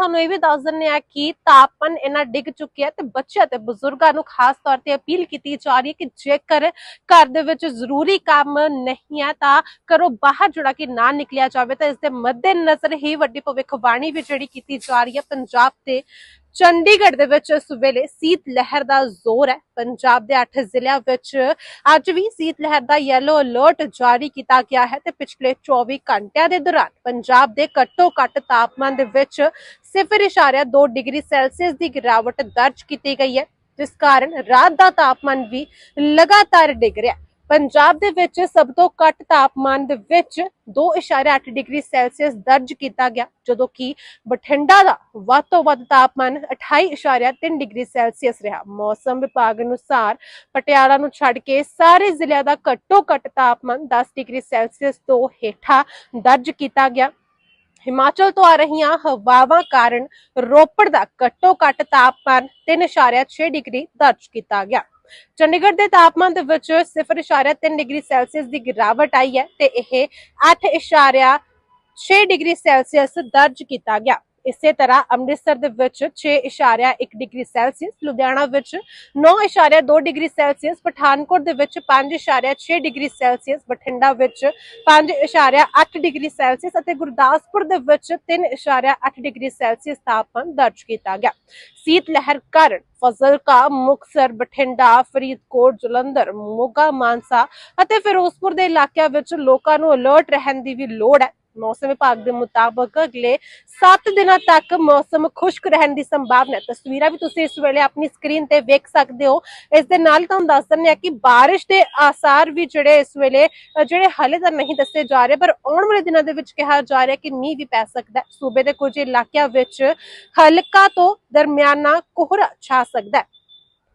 ਤੁਹਾਨੂੰ ਇਹ ਵੀ ਦੱਸ ਦਿੰਨੇ ਆ ਕਿ ਤਾਪਮਾਨ ਇਹਨਾਂ ਡਿੱਗ ਚੁੱਕਿਆ ਤੇ ਬੱਚਿਆਂ ਤੇ ਬਜ਼ੁਰਗਾਂ ਨੂੰ ਖਾਸ ਤੌਰ ਤੇ ਅਪੀਲ ਕੀਤੀ ਜਾ ਰਹੀ ਹੈ ਕਿ ਜੇਕਰ ਘਰ ਦੇ ਵਿੱਚ ਜ਼ਰੂਰੀ ਕੰਮ ਨਹੀਂ ਹੈ ਤਾਂ ਘਰੋਂ ਬਾਹਰ ਜੁੜਾ ਕੇ ਨਾ ਨਿਕਲਿਆ ਜਾਵੇ ਤਾਂ ਇਸ ਦੇ ਮੱਦੇ ਨਜ਼ਰ ਹੀ ਵੱਡੀ ਭਵਿੱਖਬਾਣੀ ਵੀ ਜਿਹੜੀ ਕੀਤੀ ਜਾ ਰਹੀ ਹੈ ਪੰਜਾਬ ਤੇ ਚੰਡੀਗੜ੍ਹ ਦੇ ਵਿੱਚ ਇਸ ਵੇਲੇ ਸੀਤ ਲਹਿਰ ਦਾ ਜ਼ੋਰ ਹੈ। ਪੰਜਾਬ ਦੇ 8 ਜ਼ਿਲ੍ਹਿਆਂ ਵਿੱਚ ਅੱਜ ਵੀ ਸੀਤ ਲਹਿਰ ਦਾ ਯੈਲੋ ਅਲਰਟ ਜਾਰੀ ਕੀਤਾ ਗਿਆ ਹੈ ਤੇ ਪਿਛਲੇ 24 ਘੰਟਿਆਂ ਦੇ ਦੌਰਾਨ ਪੰਜਾਬ ਦੇ ਘੱਟੋ ਘੱਟ ਤਾਪਮਾਨ ਦੇ ਵਿੱਚ 0.2 ਡਿਗਰੀ ਸੈਲਸੀਅਸ ਦੀ ਗਿਰਾਵਟ ਦਰਜ ਕੀਤੀ ਗਈ ਹੈ, ਜਿਸ ਕਾਰਨ ਰਾਤ ਦਾ ਤਾਪਮਾਨ ਵੀ ਲਗਾਤਾਰ ਡਿੱਗ ਰਿਹਾ। ਹੈ ਪੰਜਾਬ ਦੇ ਵਿੱਚ ਸਭ ਤੋਂ ਘੱਟ ਤਾਪਮਾਨ ਦੇ ਵਿੱਚ 2.8 ਡਿਗਰੀ ਸੈਲਸੀਅਸ ਦਰਜ ਕੀਤਾ ਗਿਆ, ਜਦੋਂ ਕਿ ਬਠਿੰਡਾ ਦਾ ਵੱਧ ਤੋਂ ਵੱਧ ਤਾਪਮਾਨ 28.3 ਡਿਗਰੀ ਸੈਲਸੀਅਸ ਰਿਹਾ। ਮੌਸਮ ਵਿਭਾਗ ਅਨੁਸਾਰ ਪਟਿਆਲਾ ਨੂੰ ਛੱਡ ਕੇ ਸਾਰੇ ਜ਼ਿਲ੍ਹਿਆਂ ਦਾ ਘੱਟੋ ਘੱਟ ਤਾਪਮਾਨ 10 ਡਿਗਰੀ ਸੈਲਸੀਅਸ ਤੋਂ ਹੇਠਾਂ ਦਰਜ ਕੀਤਾ ਗਿਆ। ਹਿਮਾਚਲ ਤੋਂ ਆ ਰਹੀਆਂ ਹਵਾਵਾਂ ਕਾਰਨ ਰੋਪੜ ਦਾ ਘੱਟੋ ਘੱਟ ਤਾਪਮਾਨ 3.6 ਡਿਗਰੀ ਦਰਜ ਕੀਤਾ ਗਿਆ। ਚੰਡੀਗੜ੍ਹ ਦੇ ਤਾਪਮਾਨ ਦੇ ਵਿੱਚ 0.3 ਡਿਗਰੀ ਸੈਲਸੀਅਸ ਦੀ ਗਿਰਾਵਟ ਆਈ ਹੈ ਤੇ ਇਹ 8.6 ਡਿਗਰੀ ਸੈਲਸੀਅਸ ਦਰਜ ਕੀਤਾ ਗਿਆ। ਇਸੇ ਤਰ੍ਹਾਂ ਅੰਮ੍ਰਿਤਸਰ ਦੇ ਵਿੱਚ 6.1 ਡਿਗਰੀ ਸੈਲਸੀਅਸ, ਲੁਧਿਆਣਾ ਵਿੱਚ 9.2 ਡਿਗਰੀ ਸੈਲਸੀਅਸ, ਪਠਾਨਕੋਟ ਦੇ ਵਿੱਚ 5.6 ਡਿਗਰੀ ਸੈਲਸੀਅਸ, ਬਠਿੰਡਾ ਵਿੱਚ 5.8 ਡਿਗਰੀ ਸੈਲਸੀਅਸ ਅਤੇ ਗੁਰਦਾਸਪੁਰ ਦੇ ਵਿੱਚ 3.8 ਡਿਗਰੀ ਸੈਲਸੀਅਸ ਤਾਪਮਾਨ ਦਰਜ ਕੀਤਾ ਗਿਆ। ਸੀਤ ਲਹਿਰ ਕਾਰਨ ਫਜ਼ਲਕਾ ਮੁਕਸਰ ਬਠਿੰਡਾ, ਫਰੀਦਕੋਟ, ਜਲੰਧਰ, ਮੋਗਾ, ਮਾਨਸਾ ਅਤੇ ਫਿਰੋਜ਼ਪੁਰ ਦੇ ਇਲਾਕਿਆਂ ਵਿੱਚ ਲੋਕਾਂ ਨੂੰ ਅਲਰਟ ਰਹਿਣ ਦੀ ਵੀ ਲੋੜ ਹੈ। ਮੌਸਮ ਵਿਭਾਗ ਦੇ ਮੁਤਾਬਕ ਅਗਲੇ 7 ਦਿਨਾਂ ਤੱਕ ਮੌਸਮ ਖੁਸ਼ਕ ਰਹਿਣ ਦੀ ਸੰਭਾਵਨਾ ਹੈ। ਤਸਵੀਰਾਂ ਵੀ ਤੁਸੀਂ ਇਸ ਵੇਲੇ ਆਪਣੀ ਸਕਰੀਨ ਤੇ ਵੇਖ ਸਕਦੇ ਹੋ। ਇਸ ਦੇ ਨਾਲ ਤੁਹਾਨੂੰ ਦੱਸ ਦਿੰਦੇ ਹਾਂ ਕਿ ਬਾਰਿਸ਼ ਦੇ ਆਸਾਰ ਵੀ ਜਿਹੜੇ ਇਸ ਵੇਲੇ ਜਿਹੜੇ ਹਾਲੇ ਤਾਂ ਨਹੀਂ ਦੱਸੇ ਜਾ ਰਹੇ, ਪਰ ਆਉਣ ਵਾਲੇ ਦਿਨਾਂ ਦੇ ਵਿੱਚ ਕਿਹਾ ਜਾ ਰਿਹਾ ਕਿ ਮੀਂਹ ਵੀ ਪੈ ਸਕਦਾ ਹੈ। ਸੂਬੇ ਦੇ ਕੁਝ ਇਲਾਕਿਆਂ ਵਿੱਚ ਹਲਕਾ ਤੋਂ ਦਰਮਿਆਨਾ ਕੋਹਰਾ ਛਾ ਸਕਦਾ ਹੈ।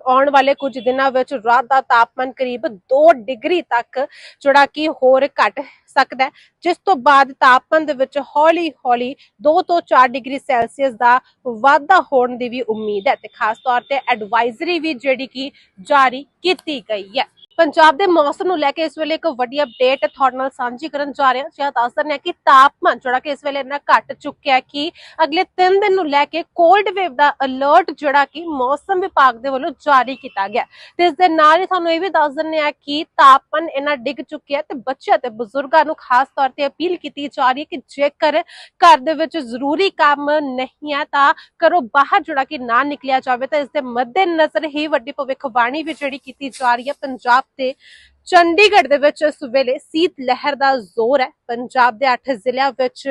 ਆਉਣ ਵਾਲੇ ਕੁਝ ਦਿਨਾਂ ਵਿੱਚ ਰਾਤ ਦਾ ਤਾਪਮਾਨ ਕਰੀਬ 2 ਡਿਗਰੀ ਤੱਕ, ਜਿਹੜਾ ਕਿ ਹੋਰ ਘਟ ਸਕਦਾ ਜਿਸ ਤੋਂ ਬਾਅਦ ਤਾਪਮਾਨ ਦੇ ਵਿੱਚ ਹੌਲੀ-ਹੌਲੀ 2 ਤੋਂ 4 ਡਿਗਰੀ ਸੈਲਸੀਅਸ ਦਾ ਵਾਧਾ ਹੋਣ ਦੀ ਵੀ ਉਮੀਦ ਹੈ ਤੇ ਖਾਸ ਤੌਰ ਤੇ ਐਡਵਾਈਜ਼ਰੀ ਵੀ ਜਿਹੜੀ ਕਿ ਜਾਰੀ ਕੀਤੀ ਗਈ ਹੈ। ਪੰਜਾਬ ਦੇ ਮੌਸਮ ਨੂੰ ਲੈ ਕੇ ਇਸ ਵੇਲੇ ਇੱਕ ਵੱਡੀ ਅਪਡੇਟ ਤੁਹਾਡੇ ਨਾਲ ਸਾਂਝੀ ਕਰਨ ਜਾ ਰਹੇ ਹਾਂ। ਜਿਹਾ ਦੱਸ ਦਿੰਦੇ ਹਾਂ ਕਿ ਤਾਪਮਾਨ ਜਿਹੜਾ ਕਿ ਇਸ ਵੇਲੇ ਇੰਨਾ ਘਟ ਚੁੱਕਿਆ ਕਿ ਅਗਲੇ 3 ਦਿਨ ਨੂੰ ਲੈ ਕੇ ਕੋਲਡ ਵੇਵ ਦਾ ਅਲਰਟ ਜਿਹੜਾ ਕਿ ਮੌਸਮ ਵਿਭਾਗ ਦੇ ਵੱਲੋਂ ਜਾਰੀ ਕੀਤਾ ਗਿਆ ਤੇ ਇਸ ਦੇ ਨਾਲ ਹੀ ਤੁਹਾਨੂੰ ਇਹ ਵੀ ਦੱਸ ਦਿੰਦੇ ਹਾਂ ਕਿ ਤਾਪਮਾਨ ਇੰਨਾ ਡਿੱਗ ਚੁੱਕਿਆ ਹੈ ਤੇ ਬੱਚਿਆਂ ਤੇ ਬਜ਼ੁਰਗਾਂ ਨੂੰ ਖਾਸ ਤੌਰ ਤੇ ਅਪੀਲ ਕੀਤੀ ਜਾ ਰਹੀ ਹੈ ਕਿ ਜੇਕਰ ਘਰ ਦੇ ਵਿੱਚ ਜ਼ਰੂਰੀ ਕੰਮ ਨਹੀਂ ਹੈ ਤਾਂ ਘਰੋਂ ਬਾਹਰ ਜਿਹੜਾ ਕਿ ਨਾ ਨਿਕਲਿਆ ਜਾਵੇ ਤਾਂ ਇਸ ਦੇ ਮੱਦੇ ਨਜ਼ਰ ਹੀ ਵੱਡੀ ਭਵਿੱਖਬਾਣੀ ਵੀ ਜਿਹੜੀ ਕੀਤੀ ਜਾ ਰਹੀ ਹੈ। ਪੰਜਾਬ ਤੇ ਚੰਡੀਗੜ੍ਹ ਦੇ ਵਿੱਚ ਇਸ ਵੇਲੇ ਸੀਤ ਲਹਿਰ ਦਾ ਜ਼ੋਰ ਹੈ। ਪੰਜਾਬ ਦੇ 8 ਜ਼ਿਲ੍ਹਿਆਂ ਵਿੱਚ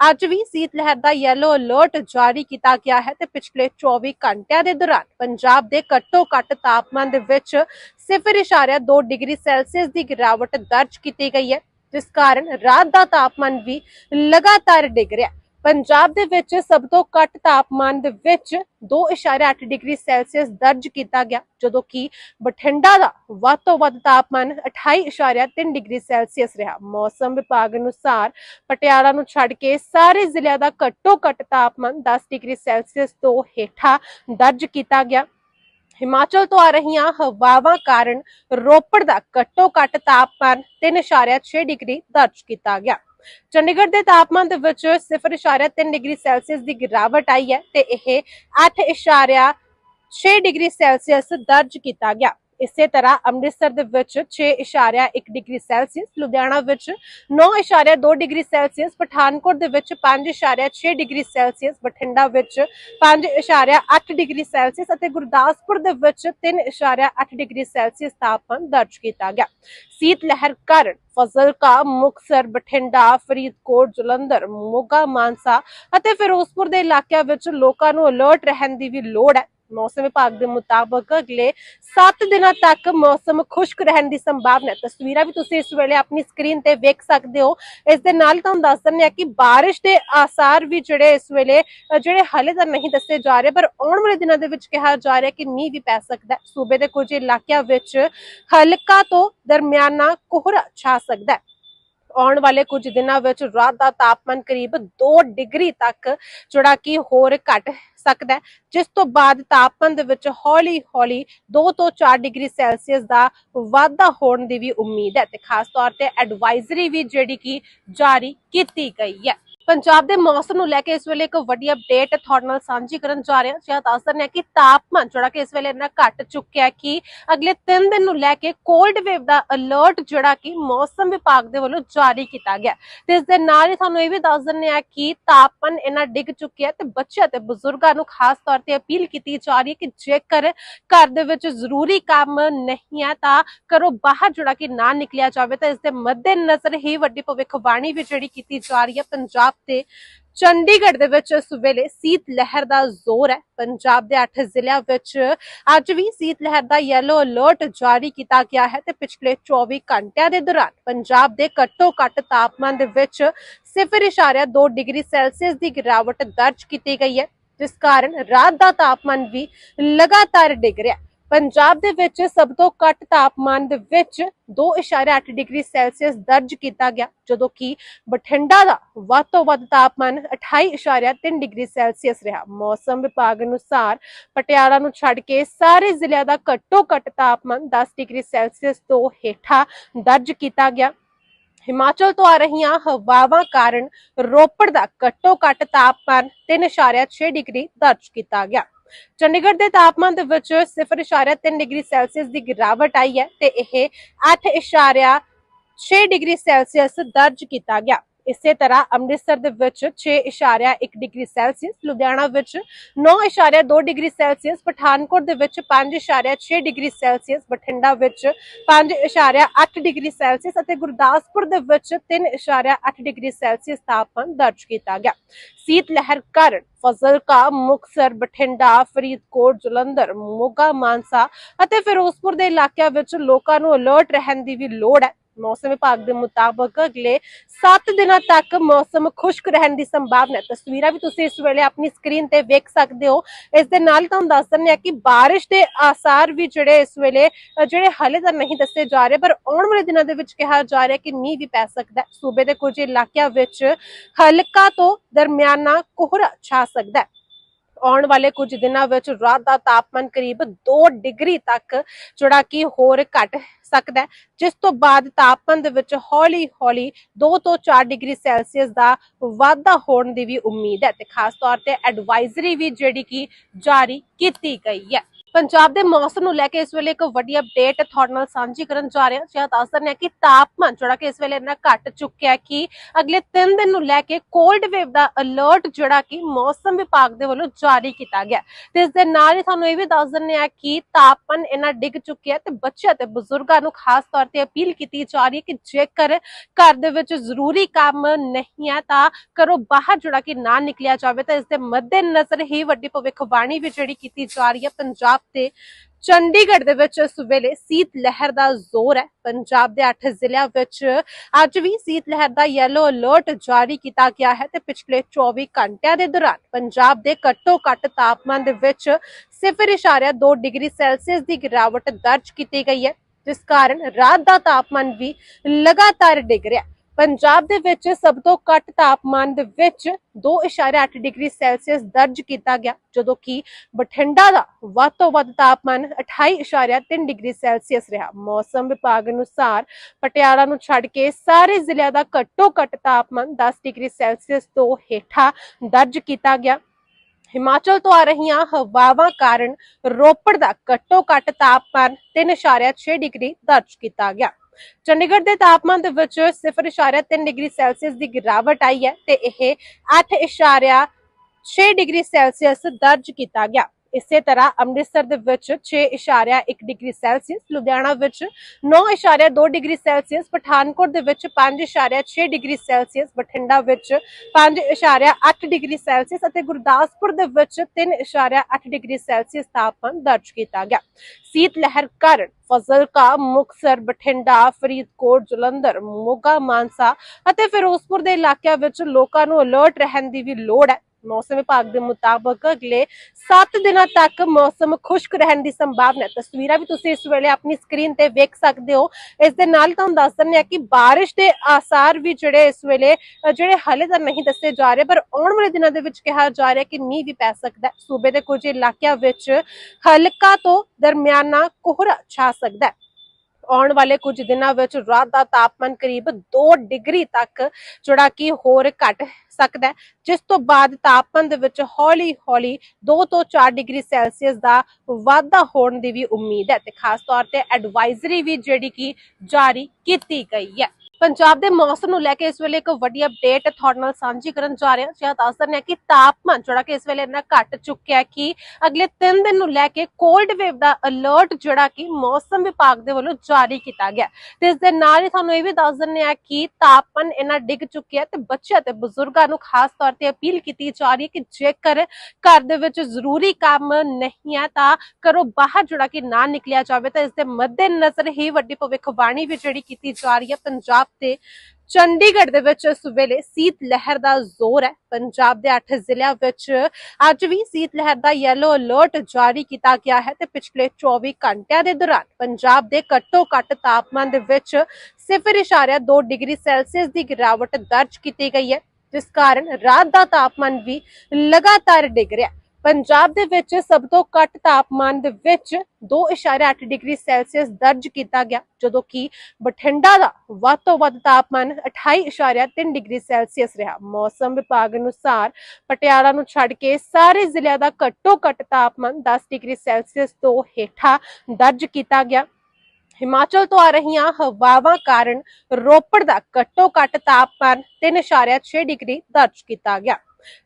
ਅੱਜ ਵੀ ਸੀਤ ਲਹਿਰ ਦਾ ਯੈਲੋ ਅਲਰਟ ਜਾਰੀ ਕੀਤਾ ਗਿਆ ਹੈ ਤੇ ਪਿਛਲੇ 24 ਘੰਟਿਆਂ ਦੇ ਦੌਰਾਨ ਪੰਜਾਬ ਦੇ ਘੱਟੋ ਘੱਟ ਤਾਪਮਾਨ ਦੇ ਵਿੱਚ 0.2 ਡਿਗਰੀ ਸੈਲਸੀਅਸ ਦੀ ਗਿਰਾਵਟ ਦਰਜ ਕੀਤੀ ਗਈ ਹੈ, ਜਿਸ ਕਾਰਨ ਰਾਤ ਦਾ ਤਾਪਮਾਨ ਵੀ ਲਗਾਤਾਰ ਡਿੱਗ ਰਿਹਾ ਹੈ। ਪੰਜਾਬ ਦੇ ਵਿੱਚ ਸਭ ਤੋਂ ਘੱਟ ਤਾਪਮਾਨ ਦੇ ਵਿੱਚ 2.8 ਡਿਗਰੀ ਸੈਲਸੀਅਸ ਦਰਜ ਕੀਤਾ ਗਿਆ, ਜਦੋਂ ਕਿ ਬਠਿੰਡਾ ਦਾ ਵੱਧ ਤੋਂ ਵੱਧ ਤਾਪਮਾਨ 28.3 ਡਿਗਰੀ ਸੈਲਸੀਅਸ ਰਿਹਾ। ਮੌਸਮ ਵਿਭਾਗ ਅਨੁਸਾਰ ਪਟਿਆਲਾ ਨੂੰ ਛੱਡ ਕੇ ਸਾਰੇ ਜ਼ਿਲ੍ਹਿਆਂ ਦਾ ਘੱਟੋ ਘੱਟ ਤਾਪਮਾਨ 10 ਡਿਗਰੀ ਸੈਲਸੀਅਸ ਤੋਂ ਹੇਠਾਂ ਦਰਜ ਕੀਤਾ ਗਿਆ। ਹਿਮਾਚਲ ਤੋਂ ਆ ਰਹੀਆਂ ਹਵਾਵਾਂ ਕਾਰਨ ਰੋਪੜ ਦਾ ਘੱਟੋ ਘੱਟ ਤਾਪਮਾਨ 3.6 ਡਿਗਰੀ ਦਰਜ ਕੀਤਾ ਗਿਆ। ਚੰਡੀਗੜ੍ਹ ਦੇ ਤਾਪਮਾਨ ਦੇ ਵਿੱਚ 0.3 ਡਿਗਰੀ ਸੈਲਸੀਅਸ ਦੀ ਗਿਰਾਵਟ ਆਈ ਹੈ ਤੇ ਇਹ 8.6 ਡਿਗਰੀ ਸੈਲਸੀਅਸ ਦਰਜ ਕੀਤਾ ਗਿਆ। ਇਸੇ ਤਰ੍ਹਾਂ ਅੰਮ੍ਰਿਤਸਰ ਦੇ ਵਿੱਚ 6.1 ਡਿਗਰੀ ਸੈਲਸੀਅਸ, ਲੁਧਿਆਣਾ ਵਿੱਚ 9.2 ਡਿਗਰੀ ਸੈਲਸੀਅਸ, ਪਠਾਨਕੋਟ ਦੇ ਵਿੱਚ 5.6 ਡਿਗਰੀ ਸੈਲਸੀਅਸ, ਬਠਿੰਡਾ ਵਿੱਚ 5.8 ਡਿਗਰੀ ਸੈਲਸੀਅਸ ਅਤੇ ਗੁਰਦਾਸਪੁਰ ਦੇ ਵਿੱਚ 3.8 ਡਿਗਰੀ ਸੈਲਸੀਅਸ ਤਾਪਮਾਨ ਦਰਜ ਕੀਤਾ ਗਿਆ। ਸੀਤ ਲਹਿਰ ਕਾਰਨ ਫਜ਼ਲਕਾ ਮੁਕਸਰ ਬਠਿੰਡਾ, ਫਰੀਦਕੋਟ, ਜਲੰਧਰ, ਮੋਗਾ, ਮਾਨਸਾ ਅਤੇ ਫਿਰੋਜ਼ਪੁਰ ਦੇ ਇਲਾਕਿਆਂ ਵਿੱਚ ਲੋਕਾਂ ਨੂੰ ਅਲਰਟ ਰਹਿਣ ਦੀ ਵੀ ਲੋੜ ਹੈ। ਮੌਸਮ ਵਿਭਾਗ ਦੇ ਮੁਤਾਬਕ ਅਗਲੇ 7 ਦਿਨਾਂ ਤੱਕ ਮੌਸਮ ਖੁਸ਼ਕ ਰਹਿਣ ਦੀ ਸੰਭਾਵਨਾ ਹੈ। ਤਸਵੀਰਾਂ ਵੀ ਤੁਸੀਂ ਇਸ ਵੇਲੇ ਆਪਣੀ ਸਕਰੀਨ ਤੇ ਵੇਖ ਸਕਦੇ ਹੋ। ਇਸ ਦੇ ਨਾਲ ਤੁਹਾਨੂੰ ਦੱਸ ਦਿੰਦੇ ਹਾਂ ਕਿ ਬਾਰਿਸ਼ ਦੇ ਆਸਾਰ ਵੀ ਜਿਹੜੇ ਇਸ ਵੇਲੇ, ਜਿਹੜੇ ਹਾਲੇ ਤਾਂ ਨਹੀਂ ਦੱਸੇ ਜਾ ਰਹੇ, ਪਰ ਆਉਣ ਵਾਲੇ ਦਿਨਾਂ ਦੇ ਵਿੱਚ ਕਿਹਾ ਜਾ ਰਿਹਾ ਕਿ ਮੀਂਹ ਵੀ ਪੈ ਸਕਦਾ ਹੈ। ਸੂਬੇ ਦੇ ਕੁਝ ਇਲਾਕਿਆਂ ਵਿੱਚ ਹਲਕਾ ਤੋਂ ਦਰਮਿਆਨਾ ਕੋਹਰਾ ਛਾ ਸਕਦਾ ਹੈ। ਆਉਣ ਵਾਲੇ ਕੁਝ ਦਿਨਾਂ ਵਿੱਚ ਰਾਤ ਦਾ ਤਾਪਮਾਨ ਕਰੀਬ 2 ਡਿਗਰੀ ਤੱਕ, ਜਿਹੜਾ ਕਿ ਹੋਰ ਘਟ ਸਕਦਾ ਹੈ। ਜਿਸ ਤੋਂ ਬਾਅਦ ਤਾਪਮਾਨ ਦੇ ਵਿੱਚ ਹੌਲੀ-ਹੌਲੀ 2 ਤੋਂ 4 ਡਿਗਰੀ ਸੈਲਸੀਅਸ ਦਾ ਵਾਧਾ ਹੋਣ ਦੀ ਵੀ ਉਮੀਦ ਹੈ ਤੇ ਖਾਸ ਤੌਰ ਤੇ ਐਡਵਾਈਜ਼ਰੀ ਵੀ ਜਿਹੜੀ ਕਿ ਜਾਰੀ ਕੀਤੀ ਗਈ ਹੈ। ਪੰਜਾਬ ਦੇ ਮੌਸਮ ਨੂੰ ਲੈ ਕੇ ਇਸ ਵੇਲੇ ਇੱਕ ਵੱਡੀ ਅਪਡੇਟ ਤੁਹਾਡੇ ਨਾਲ ਸਾਂਝੀ ਕਰਨ ਜਾ ਰਹੇ ਹਾਂ। ਜਿਹਾ ਦੱਸ ਦਿੰਦੇ ਹਾਂ ਕਿ ਤਾਪਮਾਨ ਜਿਹੜਾ ਕਿ ਇਸ ਵੇਲੇ ਇੰਨਾ ਘਟ ਚੁੱਕਿਆ ਕਿ ਅਗਲੇ 3 ਦਿਨ ਨੂੰ ਲੈ ਕੇ ਕੋਲਡ ਵੇਵ ਦਾ ਅਲਰਟ ਜਿਹੜਾ ਕਿ ਮੌਸਮ ਵਿਭਾਗ ਦੇ ਵੱਲੋਂ ਜਾਰੀ ਕੀਤਾ ਗਿਆ ਤੇ ਇਸ ਦੇ ਨਾਲ ਹੀ ਤੁਹਾਨੂੰ ਇਹ ਵੀ ਦੱਸ ਦਿੰਦੇ ਹਾਂ ਕਿ ਤਾਪਮਾਨ ਇੰਨਾ ਡਿੱਗ ਚੁੱਕਿਆ ਹੈ ਤੇ ਬੱਚਿਆਂ ਤੇ ਬਜ਼ੁਰਗਾਂ ਨੂੰ ਖਾਸ ਤੌਰ ਤੇ ਅਪੀਲ ਕੀਤੀ ਜਾ ਰਹੀ ਹੈ ਕਿ ਜੇਕਰ ਘਰ ਦੇ ਵਿੱਚ ਜ਼ਰੂਰੀ ਕੰਮ ਨਹੀਂ ਹੈ ਤਾਂ ਘਰੋਂ ਬਾਹਰ ਜਿਹੜਾ ਕਿ ਨਾ ਨਿਕਲਿਆ ਜਾਵੇ ਤਾਂ ਇਸ ਦੇ ਮੱਦੇਨਜ਼ਰ ਹੀ ਵੱਡੀ ਭਵਿੱਖਬਾਣੀ ਵੀ ਜਿਹੜੀ ਕੀਤੀ ਜਾ ਰਹੀ ਹੈ। ਪੰਜਾਬ ਤੇ ਚੰਡੀਗੜ੍ਹ ਦੇ ਵਿੱਚ ਇਸ ਵੇਲੇ ਸੀਤ ਲਹਿਰ ਦਾ ਜ਼ੋਰ ਹੈ। ਪੰਜਾਬ ਦੇ 8 ਜ਼ਿਲ੍ਹਿਆਂ ਵਿੱਚ ਅੱਜ ਵੀ ਸੀਤ ਲਹਿਰ ਦਾ ਯੈਲੋ ਅਲਰਟ ਜਾਰੀ ਕੀਤਾ ਗਿਆ ਹੈ ਤੇ ਪਿਛਲੇ 24 ਘੰਟਿਆਂ ਦੇ ਦੌਰਾਨ ਪੰਜਾਬ ਦੇ ਘੱਟੋ ਘੱਟ ਤਾਪਮਾਨ ਦੇ ਵਿੱਚ 0.2 ਡਿਗਰੀ ਸੈਲਸੀਅਸ ਦੀ ਗਿਰਾਵਟ ਦਰਜ ਕੀਤੀ ਗਈ ਹੈ, ਜਿਸ ਕਾਰਨ ਰਾਤ ਦਾ ਤਾਪਮਾਨ ਵੀ ਲਗਾਤਾਰ ਡਿੱਗ ਰਿਹਾ ਹੈ। ਪੰਜਾਬ ਦੇ ਵਿੱਚ ਸਭ ਤੋਂ ਘੱਟ ਤਾਪਮਾਨ ਦੇ ਵਿੱਚ 2.8 ਡਿਗਰੀ ਸੈਲਸੀਅਸ ਦਰਜ ਕੀਤਾ ਗਿਆ, ਜਦੋਂ ਕਿ ਬਠਿੰਡਾ ਦਾ ਵੱਧ ਤੋਂ ਵੱਧ ਤਾਪਮਾਨ 28.3 ਡਿਗਰੀ ਸੈਲਸੀਅਸ ਰਿਹਾ। ਮੌਸਮ ਵਿਭਾਗ ਅਨੁਸਾਰ ਪਟਿਆਲਾ ਨੂੰ ਛੱਡ ਕੇ ਸਾਰੇ ਜ਼ਿਲ੍ਹਿਆਂ ਦਾ ਘੱਟੋ ਘੱਟ ਤਾਪਮਾਨ 10 ਡਿਗਰੀ ਸੈਲਸੀਅਸ ਤੋਂ ਹੇਠਾਂ ਦਰਜ ਕੀਤਾ ਗਿਆ। ਹਿਮਾਚਲ ਤੋਂ ਆ ਰਹੀਆਂ ਹਵਾਵਾਂ ਕਾਰਨ ਰੋਪੜ ਦਾ ਘੱਟੋ ਘੱਟ ਤਾਪਮਾਨ 3.6 ਡਿਗਰੀ ਦਰਜ ਕੀਤਾ ਗਿਆ। ਚੰਡੀਗੜ੍ਹ ਦੇ ਤਾਪਮਾਨ ਦੇ ਵਿੱਚ 0.3 ਡਿਗਰੀ ਸੈਲਸੀਅਸ ਦੀ ਗਿਰਾਵਟ ਆਈ ਹੈ ਤੇ ਇਹ 8.6 ਡਿਗਰੀ ਸੈਲਸੀਅਸ ਦਰਜ ਕੀਤਾ ਗਿਆ। ਇਸੇ ਤਰ੍ਹਾਂ ਅੰਮ੍ਰਿਤਸਰ ਦੇ ਵਿੱਚ 6.1 ਡਿਗਰੀ ਸੈਲਸੀਅਸ, ਲੁਧਿਆਣਾ ਵਿੱਚ 9.2 ਡਿਗਰੀ ਸੈਲਸੀਅਸ, ਪਠਾਨਕੋਟ ਦੇ ਵਿੱਚ 5.6 ਡਿਗਰੀ ਸੈਲਸੀਅਸ, ਬਠਿੰਡਾ ਵਿੱਚ 5.8 ਡਿਗਰੀ ਸੈਲਸੀਅਸ ਅਤੇ ਗੁਰਦਾਸਪੁਰ ਦੇ ਵਿੱਚ 3.8 ਡਿਗਰੀ ਸੈਲਸੀਅਸ ਤਾਪਮਾਨ ਦਰਜ ਕੀਤਾ ਗਿਆ। ਸੀਤ ਲਹਿਰ ਕਾਰਨ ਫਜ਼ਲਕਾ ਮੁਕਸਰ ਬਠਿੰਡਾ, ਫਰੀਦਕੋਟ, ਜਲੰਧਰ, ਮੋਗਾ, ਮਾਨਸਾ ਅਤੇ ਫਿਰੋਜ਼ਪੁਰ ਦੇ ਇਲਾਕਿਆਂ ਵਿੱਚ ਲੋਕਾਂ ਨੂੰ ਅਲਰਟ ਰਹਿਣ ਦੀ ਵੀ ਲੋੜ ਹੈ। ਮੌਸਮ ਵਿਭਾਗ ਦੇ ਮੁਤਾਬਕ ਅਗਲੇ 7 ਦਿਨਾਂ ਤੱਕ ਮੌਸਮ ਖੁਸ਼ਕ ਰਹਿਣ ਦੀ ਸੰਭਾਵਨਾ ਹੈ। ਤਸਵੀਰਾਂ ਵੀ ਤੁਸੀਂ ਇਸ ਵੇਲੇ ਆਪਣੀ ਸਕਰੀਨ ਤੇ ਵੇਖ ਸਕਦੇ ਹੋ। ਇਸ ਦੇ ਨਾਲ ਤੁਹਾਨੂੰ ਦੱਸ ਦਿੰਦੇ ਆ ਕਿ ਬਾਰਿਸ਼ ਦੇ ਆਸਾਰ ਵੀ ਜਿਹੜੇ ਇਸ ਵੇਲੇ ਜਿਹੜੇ ਹਾਲੇ ਤਾਂ ਨਹੀਂ ਦੱਸੇ ਜਾ ਰਹੇ, ਪਰ ਆਉਣ ਵਾਲੇ ਦਿਨਾਂ ਦੇ ਵਿੱਚ ਕਿਹਾ ਜਾ ਰਿਹਾ ਕਿ ਮੀਂਹ ਵੀ ਪੈ ਸਕਦਾ ਹੈ। ਸੂਬੇ ਦੇ ਕੁਝ ਇਲਾਕਿਆਂ ਵਿੱਚ ਹਲਕਾ ਤੋਂ ਦਰਮਿਆਨਾ ਕੋਹਰਾ ਛਾ ਸਕਦਾ ਹੈ। ਆਉਣ ਵਾਲੇ ਕੁਝ ਦਿਨਾਂ ਵਿੱਚ ਰਾਤ ਦਾ ਤਾਪਮਾਨ ਕਰੀਬ 2 ਡਿਗਰੀ ਤੱਕ, ਜਿਹੜਾ ਕਿ ਹੋਰ ਘਟ ਸਕਦਾ ਹੈ, ਜਿਸ ਤੋਂ ਬਾਅਦ ਤਾਪਮਾਨ ਦੇ ਵਿੱਚ ਹੌਲੀ-ਹੌਲੀ 2 ਤੋਂ 4 ਡਿਗਰੀ ਸੈਲਸੀਅਸ ਦਾ ਵਾਧਾ ਹੋਣ ਦੀ ਵੀ ਉਮੀਦ ਹੈ ਤੇ ਖਾਸ ਤੌਰ ਤੇ ਐਡਵਾਈਜ਼ਰੀ ਵੀ ਜਿਹੜੀ ਕਿ ਜਾਰੀ ਕੀਤੀ ਗਈ ਹੈ। ਪੰਜਾਬ ਦੇ ਮੌਸਮ ਨੂੰ ਲੈ ਕੇ ਇਸ ਵੇਲੇ ਇੱਕ ਵੱਡੀ ਅਪਡੇਟ ਤੁਹਾਡੇ ਨਾਲ ਸਾਂਝੀ ਕਰਨ ਜਾ ਰਹੇ ਹਾਂ। ਜਿਹਾ ਦੱਸ ਦਿੰਦੇ ਹਾਂ ਕਿ ਤਾਪਮਾਨ ਜਿਹੜਾ ਕਿ ਇਸ ਵੇਲੇ ਇੰਨਾ ਘਟ ਚੁੱਕਿਆ ਕਿ ਅਗਲੇ 3 ਦਿਨ ਨੂੰ ਲੈ ਕੇ ਕੋਲਡ ਵੇਵ ਦਾ ਅਲਰਟ ਜਿਹੜਾ ਕਿ ਮੌਸਮ ਵਿਭਾਗ ਦੇ ਵੱਲੋਂ ਜਾਰੀ ਕੀਤਾ ਗਿਆ ਤੇ ਇਸ ਦੇ ਨਾਲ ਹੀ ਤੁਹਾਨੂੰ ਇਹ ਵੀ ਦੱਸ ਦਿੰਦੇ ਹਾਂ ਕਿ ਤਾਪਮਾਨ ਇੰਨਾ ਡਿੱਗ ਚੁੱਕਿਆ ਹੈ ਤੇ ਬੱਚਿਆਂ ਤੇ ਬਜ਼ੁਰਗਾਂ ਨੂੰ ਖਾਸ ਤੌਰ ਤੇ ਅਪੀਲ ਕੀਤੀ ਜਾ ਰਹੀ ਹੈ ਕਿ ਜੇਕਰ ਘਰ ਦੇ ਵਿੱਚ ਜ਼ਰੂਰੀ ਕੰਮ ਨਹੀਂ ਹੈ ਤਾਂ ਘਰੋਂ ਬਾਹਰ ਜਿਹੜਾ ਕਿ ਨਾ ਨਿਕਲਿਆ ਜਾਵੇ ਤਾਂ ਇਸ ਦੇ ਮੱਦੇਨਜ਼ਰ ਹੀ ਵੱਡੀ ਭਵਿੱਖਬਾਣੀ ਵੀ ਜਿਹੜੀ ਕੀਤੀ ਜਾ ਰਹੀ ਹੈ ਪੰਜਾਬ ਤੇ ਚੰਡੀਗੜ੍ਹ ਦੇ ਵਿੱਚ ਇਸ ਵੇਲੇ ਸੀਤ ਲਹਿਰ ਦਾ ਜ਼ੋਰ ਹੈ। ਪੰਜਾਬ ਦੇ 8 ਜ਼ਿਲ੍ਹਿਆਂ ਵਿੱਚ ਅੱਜ ਵੀ ਸੀਤ ਲਹਿਰ ਦਾ ਯੈਲੋ ਅਲਰਟ ਜਾਰੀ ਕੀਤਾ ਗਿਆ ਹੈ ਤੇ ਪਿਛਲੇ 24 ਘੰਟਿਆਂ ਦੇ ਦੌਰਾਨ ਪੰਜਾਬ ਦੇ ਘੱਟੋ ਘੱਟ ਤਾਪਮਾਨ ਦੇ ਵਿੱਚ 0.2 ਡਿਗਰੀ ਸੈਲਸੀਅਸ ਦੀ ਗਿਰਾਵਟ ਦਰਜ ਕੀਤੀ ਗਈ ਹੈ, ਜਿਸ ਕਾਰਨ ਰਾਤ ਦਾ ਤਾਪਮਾਨ ਵੀ ਲਗਾਤਾਰ ਡਿੱਗ ਰਿਹਾ। ਹੈ ਪੰਜਾਬ ਦੇ ਵਿੱਚ ਸਭ ਤੋਂ ਘੱਟ ਤਾਪਮਾਨ ਦੇ ਵਿੱਚ 2.8 ਡਿਗਰੀ ਸੈਲਸੀਅਸ ਦਰਜ ਕੀਤਾ ਗਿਆ, ਜਦੋਂ ਕਿ ਬਠਿੰਡਾ ਦਾ ਵੱਧ ਤੋਂ ਵੱਧ ਤਾਪਮਾਨ 28.3 ਡਿਗਰੀ ਸੈਲਸੀਅਸ ਰਿਹਾ। ਮੌਸਮ ਵਿਭਾਗ ਅਨੁਸਾਰ ਪਟਿਆਲਾ ਨੂੰ ਛੱਡ ਕੇ ਸਾਰੇ ਜ਼ਿਲ੍ਹਿਆਂ ਦਾ ਘੱਟੋ ਘੱਟ ਤਾਪਮਾਨ 10 ਡਿਗਰੀ ਸੈਲਸੀਅਸ ਤੋਂ ਹੇਠਾਂ ਦਰਜ ਕੀਤਾ ਗਿਆ। ਹਿਮਾਚਲ ਤੋਂ ਆ ਰਹੀਆਂ ਹਵਾਵਾਂ ਕਾਰਨ ਰੋਪੜ ਦਾ ਘੱਟੋ ਘੱਟ ਤਾਪਮਾਨ 3.6 ਡਿਗਰੀ ਦਰਜ ਕੀਤਾ ਗਿਆ। ਚੰਡੀਗੜ੍ਹ ਦੇ ਤਾਪਮਾਨ ਦੇ ਵਿੱਚ 0.3 ਡਿਗਰੀ ਸੈਲਸੀਅਸ ਦੀ ਗਿਰਾਵਟ ਆਈ ਹੈ ਤੇ ਇਹ 8.6 ਡਿਗਰੀ ਸੈਲਸੀਅਸ ਦਰਜ ਕੀਤਾ ਗਿਆ। ਇਸੇ ਤਰ੍ਹਾਂ ਅੰਮ੍ਰਿਤਸਰ ਦੇ ਵਿੱਚ 6.1 ਡਿਗਰੀ ਸੈਲਸੀਅਸ, ਲੁਧਿਆਣਾ ਵਿੱਚ 9.2 ਡਿਗਰੀ ਸੈਲਸੀਅਸ, ਪਠਾਨਕੋਟ ਦੇ ਵਿੱਚ 5.6 ਡਿਗਰੀ ਸੈਲਸੀਅਸ, ਬਠਿੰਡਾ ਵਿੱਚ 5.8 ਡਿਗਰੀ ਸੈਲਸੀਅਸ ਅਤੇ ਗੁਰਦਾਸਪੁਰ ਦੇ ਵਿੱਚ 3.8 ਡਿਗਰੀ ਸੈਲਸੀਅਸ ਤਾਪਮਾਨ ਦਰਜ ਕੀਤਾ ਗਿਆ। ਸੀਤ ਲਹਿਰ ਕਾਰਨ ਫਜ਼ਲਕਾ ਮੁਕਸਰ ਬਠਿੰਡਾ, ਫਰੀਦਕੋਟ, ਜਲੰਧਰ, ਮੋਗਾ, ਮਾਨਸਾ ਅਤੇ ਫਿਰੋਜ਼ਪੁਰ ਦੇ ਇਲਾਕਿਆਂ ਵਿੱਚ ਲੋਕਾਂ ਨੂੰ ਅਲਰਟ ਰਹਿਣ ਦੀ ਵੀ ਲੋੜ ਹੈ। ਮੌਸਮ ਵਿਭਾਗ ਦੇ ਮੁਤਾਬਕ ਅਗਲੇ 7 ਦਿਨਾਂ ਤੱਕ ਮੌਸਮ ਖੁਸ਼ਕ ਰਹਿਣ ਦੀ ਸੰਭਾਵਨਾ ਹੈ। ਤਸਵੀਰਾਂ ਵੀ ਤੁਸੀਂ ਇਸ ਵੇਲੇ ਆਪਣੀ ਸਕਰੀਨ ਤੇ ਵੇਖ ਸਕਦੇ ਹੋ। ਇਸ ਦੇ ਨਾਲ ਤੁਹਾਨੂੰ ਦੱਸ ਦਿੰਦੇ ਹਾਂ ਕਿ ਬਾਰਿਸ਼ ਦੇ ਆਸਾਰ ਵੀ ਜਿਹੜੇ ਇਸ ਵੇਲੇ ਜਿਹੜੇ ਹਾਲੇ ਤਾਂ ਨਹੀਂ ਦੱਸੇ ਜਾ ਰਹੇ, ਪਰ ਆਉਣ ਵਾਲੇ ਦਿਨਾਂ ਦੇ ਵਿੱਚ ਕਿਹਾ ਜਾ ਰਿਹਾ ਕਿ ਮੀਂਹ ਵੀ ਪੈ ਸਕਦਾ ਹੈ। ਸੂਬੇ ਦੇ ਕੁਝ ਇਲਾਕਿਆਂ ਵਿੱਚ ਹਲਕਾ ਤੋਂ ਦਰਮਿਆਨਾ ਕੋਹਰਾ ਛਾ ਸਕਦਾ ਹੈ। ਆਉਣ ਵਾਲੇ ਕੁਝ ਦਿਨਾਂ ਵਿੱਚ ਰਾਤ ਦਾ ਤਾਪਮਾਨ ਕਰੀਬ 2 ਡਿਗਰੀ ਤੱਕ, ਜਿਹੜਾ ਕਿ ਹੋਰ ਘਟ ਸਕਦਾ ਜਿਸ ਤੋਂ ਬਾਅਦ ਤਾਪਮਾਨ ਦੇ ਵਿੱਚ ਹੌਲੀ-ਹੌਲੀ 2 ਤੋਂ 4 ਡਿਗਰੀ ਸੈਲਸੀਅਸ ਦਾ ਵਾਧਾ ਹੋਣ ਦੀ ਵੀ ਉਮੀਦ ਹੈ ਤੇ ਖਾਸ ਤੌਰ ਤੇ ਐਡਵਾਈਜ਼ਰੀ ਵੀ ਜਿਹੜੀ ਕਿ ਜਾਰੀ ਕੀਤੀ ਗਈ ਹੈ। ਪੰਜਾਬ ਦੇ ਮੌਸਮ ਨੂੰ ਲੈ ਕੇ ਇਸ ਵੇਲੇ ਇੱਕ ਵੱਡੀ ਅਪਡੇਟ ਤੁਹਾਡੇ ਨਾਲ ਸਾਂਝੀ ਕਰਨ ਜਾ ਰਹੇ ਹਾਂ। ਜਿਹਾ ਦੱਸ ਦਿੰਦੇ ਹਾਂ ਕਿ ਤਾਪਮਾਨ ਜਿਹੜਾ ਕਿ ਇਸ ਵੇਲੇ ਇੰਨਾ ਘਟ ਚੁੱਕਿਆ ਕਿ ਅਗਲੇ 3 ਦਿਨ ਨੂੰ ਲੈ ਕੇ ਕੋਲਡ ਵੇਵ ਦਾ ਅਲਰਟ ਜਿਹੜਾ ਕਿ ਮੌਸਮ ਵਿਭਾਗ ਦੇ ਵੱਲੋਂ ਜਾਰੀ ਕੀਤਾ ਗਿਆ। ਤੇ ਇਸ ਦੇ ਨਾਲ ਹੀ ਤੁਹਾਨੂੰ ਇਹ ਵੀ ਦੱਸ ਦਿੰਦੇ ਹਾਂ ਕਿ ਤਾਪਮਾਨ ਇੰਨਾ ਡਿੱਗ ਚੁੱਕਿਆ ਹੈ ਤੇ ਬੱਚਿਆਂ ਤੇ ਬਜ਼ੁਰਗਾਂ ਨੂੰ ਖਾਸ ਤੌਰ ਤੇ ਅਪੀਲ ਕੀਤੀ ਜਾ ਰਹੀ ਹੈ ਕਿ ਜੇਕਰ ਘਰ ਦੇ ਵਿੱਚ ਜ਼ਰੂਰੀ ਕੰਮ ਨਹੀਂ ਹੈ ਤਾਂ ਘਰੋਂ ਬਾਹਰ ਜਿਹੜਾ ਕਿ ਨਾ ਨਿਕਲਿਆ ਜਾਵੇ ਤਾਂ ਇਸ ਦੇ ਮੱਦੇਨਜ਼ਰ ਹੀ ਵੱਡੀ ਭਵਿੱਖਬਾਣੀ ਵੀ ਜਿਹੜੀ ਕੀਤੀ ਜਾ ਰਹੀ ਹੈ। ਪੰਜਾਬ ਤੇ ਚੰਡੀਗੜ੍ਹ ਦੇ ਵਿੱਚ ਇਸ ਵੇਲੇ ਸੀਤ ਲਹਿਰ ਦਾ ਜ਼ੋਰ ਹੈ। ਪੰਜਾਬ ਦੇ 8 ਜ਼ਿਲ੍ਹਿਆਂ ਵਿੱਚ ਅੱਜ ਵੀ ਸੀਤ ਲਹਿਰ ਦਾ ਯੈਲੋ ਅਲਰਟ ਜਾਰੀ ਕੀਤਾ ਗਿਆ ਹੈ ਤੇ ਪਿਛਲੇ 24 ਘੰਟਿਆਂ ਦੇ ਦੌਰਾਨ ਪੰਜਾਬ ਦੇ ਘੱਟੋ ਘੱਟ ਤਾਪਮਾਨ ਦੇ ਵਿੱਚ 0.2 ਡਿਗਰੀ ਸੈਲਸੀਅਸ ਦੀ ਗਿਰਾਵਟ ਦਰਜ ਕੀਤੀ ਗਈ ਹੈ, ਜਿਸ ਕਾਰਨ ਰਾਤ ਦਾ ਤਾਪਮਾਨ ਵੀ ਲਗਾਤਾਰ ਡਿੱਗ ਰਿਹਾ ਹੈ। ਪੰਜਾਬ ਦੇ ਵਿੱਚ ਸਭ ਤੋਂ ਘੱਟ ਤਾਪਮਾਨ ਦੇ ਵਿੱਚ 2.8 ਡਿਗਰੀ ਸੈਲਸੀਅਸ ਦਰਜ ਕੀਤਾ ਗਿਆ, ਜਦੋਂ ਕਿ ਬਠਿੰਡਾ ਦਾ ਵੱਧ ਤੋਂ ਵੱਧ ਤਾਪਮਾਨ 28.3 ਡਿਗਰੀ ਸੈਲਸੀਅਸ ਰਿਹਾ। ਮੌਸਮ ਵਿਭਾਗ ਅਨੁਸਾਰ ਪਟਿਆਲਾ ਨੂੰ ਛੱਡ ਕੇ ਸਾਰੇ ਜ਼ਿਲ੍ਹਿਆਂ ਦਾ ਘੱਟੋ ਘੱਟ ਤਾਪਮਾਨ 10 ਡਿਗਰੀ ਸੈਲਸੀਅਸ ਤੋਂ ਹੇਠਾਂ ਦਰਜ ਕੀਤਾ ਗਿਆ। ਹਿਮਾਚਲ ਤੋਂ ਆ ਰਹੀਆਂ ਹਵਾਵਾਂ ਕਾਰਨ ਰੋਪੜ ਦਾ ਘੱਟੋ ਘੱਟ ਤਾਪਮਾਨ 3.6 ਡਿਗਰੀ ਦਰਜ ਕੀਤਾ ਗਿਆ।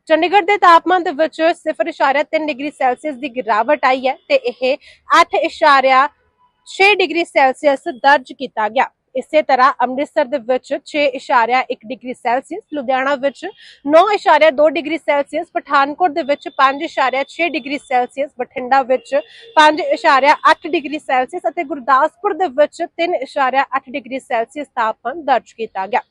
ਚੰਡੀਗੜ੍ਹ ਦੇ ਤਾਪਮਾਨ ਦੇ ਵਿੱਚ 0.3 ਡਿਗਰੀ ਸੈਲਸੀਅਸ ਦੀ ਗਿਰਾਵਟ ਆਈ ਹੈ ਤੇ ਇਹ 8.6 ਡਿਗਰੀ ਸੈਲਸੀਅਸ ਦਰਜ ਕੀਤਾ ਗਿਆ। ਇਸੇ ਤਰ੍ਹਾਂ ਅੰਮ੍ਰਿਤਸਰ ਦੇ ਵਿੱਚ 6.1 ਡਿਗਰੀ ਸੈਲਸੀਅਸ, ਲੁਧਿਆਣਾ ਵਿੱਚ 9.2 ਡਿਗਰੀ ਸੈਲਸੀਅਸ, ਪਠਾਨਕੋਟ ਦੇ ਵਿੱਚ 5.6 ਡਿਗਰੀ ਸੈਲਸੀਅਸ, ਬਠਿੰਡਾ ਵਿੱਚ 5.8 ਡਿਗਰੀ ਸੈਲਸੀਅਸ ਅਤੇ ਗੁਰਦਾਸਪੁਰ ਦੇ ਵਿੱਚ 3.8 ਡਿਗਰੀ ਸੈਲਸੀਅਸ ਤਾਪਮਾਨ ਦਰਜ ਕੀਤਾ ਗਿਆ।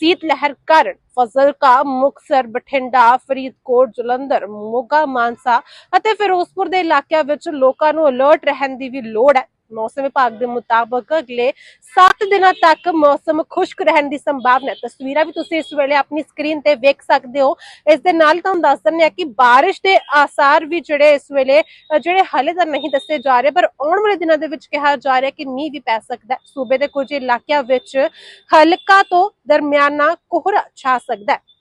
ਸੀਤ ਲਹਿਰ ਕਾਰਨ ਫਜ਼ਲਕਾ ਮੁਕਸਰ ਬਠਿੰਡਾ, ਫਰੀਦਕੋਟ, ਜਲੰਧਰ, ਮੋਗਾ, ਮਾਨਸਾ ਅਤੇ ਫਿਰੋਜ਼ਪੁਰ ਦੇ ਇਲਾਕਿਆਂ ਵਿੱਚ ਲੋਕਾਂ ਨੂੰ ਅਲਰਟ ਰਹਿਣ ਦੀ ਵੀ ਲੋੜ ਹੈ। ਮੌਸਮ ਵਿਭਾਗ ਦੇ ਮੁਤਾਬਕ ਅਗਲੇ 7 ਦਿਨਾਂ ਤੱਕ ਮੌਸਮ ਖੁਸ਼ਕ ਰਹਿਣ ਦੀ ਸੰਭਾਵਨਾ ਹੈ। ਤਸਵੀਰਾਂ ਵੀ ਤੁਸੀਂ ਇਸ ਵੇਲੇ ਆਪਣੀ ਸਕਰੀਨ ਤੇ ਵੇਖ ਸਕਦੇ ਹੋ। ਇਸ ਦੇ ਨਾਲ ਤੁਹਾਨੂੰ ਦੱਸ ਦਿੰਦੇ ਆ ਕਿ ਬਾਰਿਸ਼ ਦੇ ਆਸਾਰ ਵੀ ਜਿਹੜੇ ਇਸ ਵੇਲੇ, ਜਿਹੜੇ ਹਾਲੇ ਤੱਕ ਨਹੀਂ ਦੱਸੇ ਜਾ ਰਹੇ, ਪਰ ਆਉਣ ਵਾਲੇ ਦਿਨਾਂ ਦੇ ਵਿੱਚ ਕਿਹਾ ਜਾ ਰਿਹਾ ਕਿ ਮੀਂਹ ਵੀ ਪੈ ਸਕਦਾ ਹੈ। ਸੂਬੇ ਦੇ ਕੁਝ ਇਲਾਕਿਆਂ ਵਿੱਚ ਹਲਕਾ ਤੋਂ ਦਰਮਿਆਨਾ ਕੋਹਰਾ ਛਾ ਸਕਦਾ ਹੈ।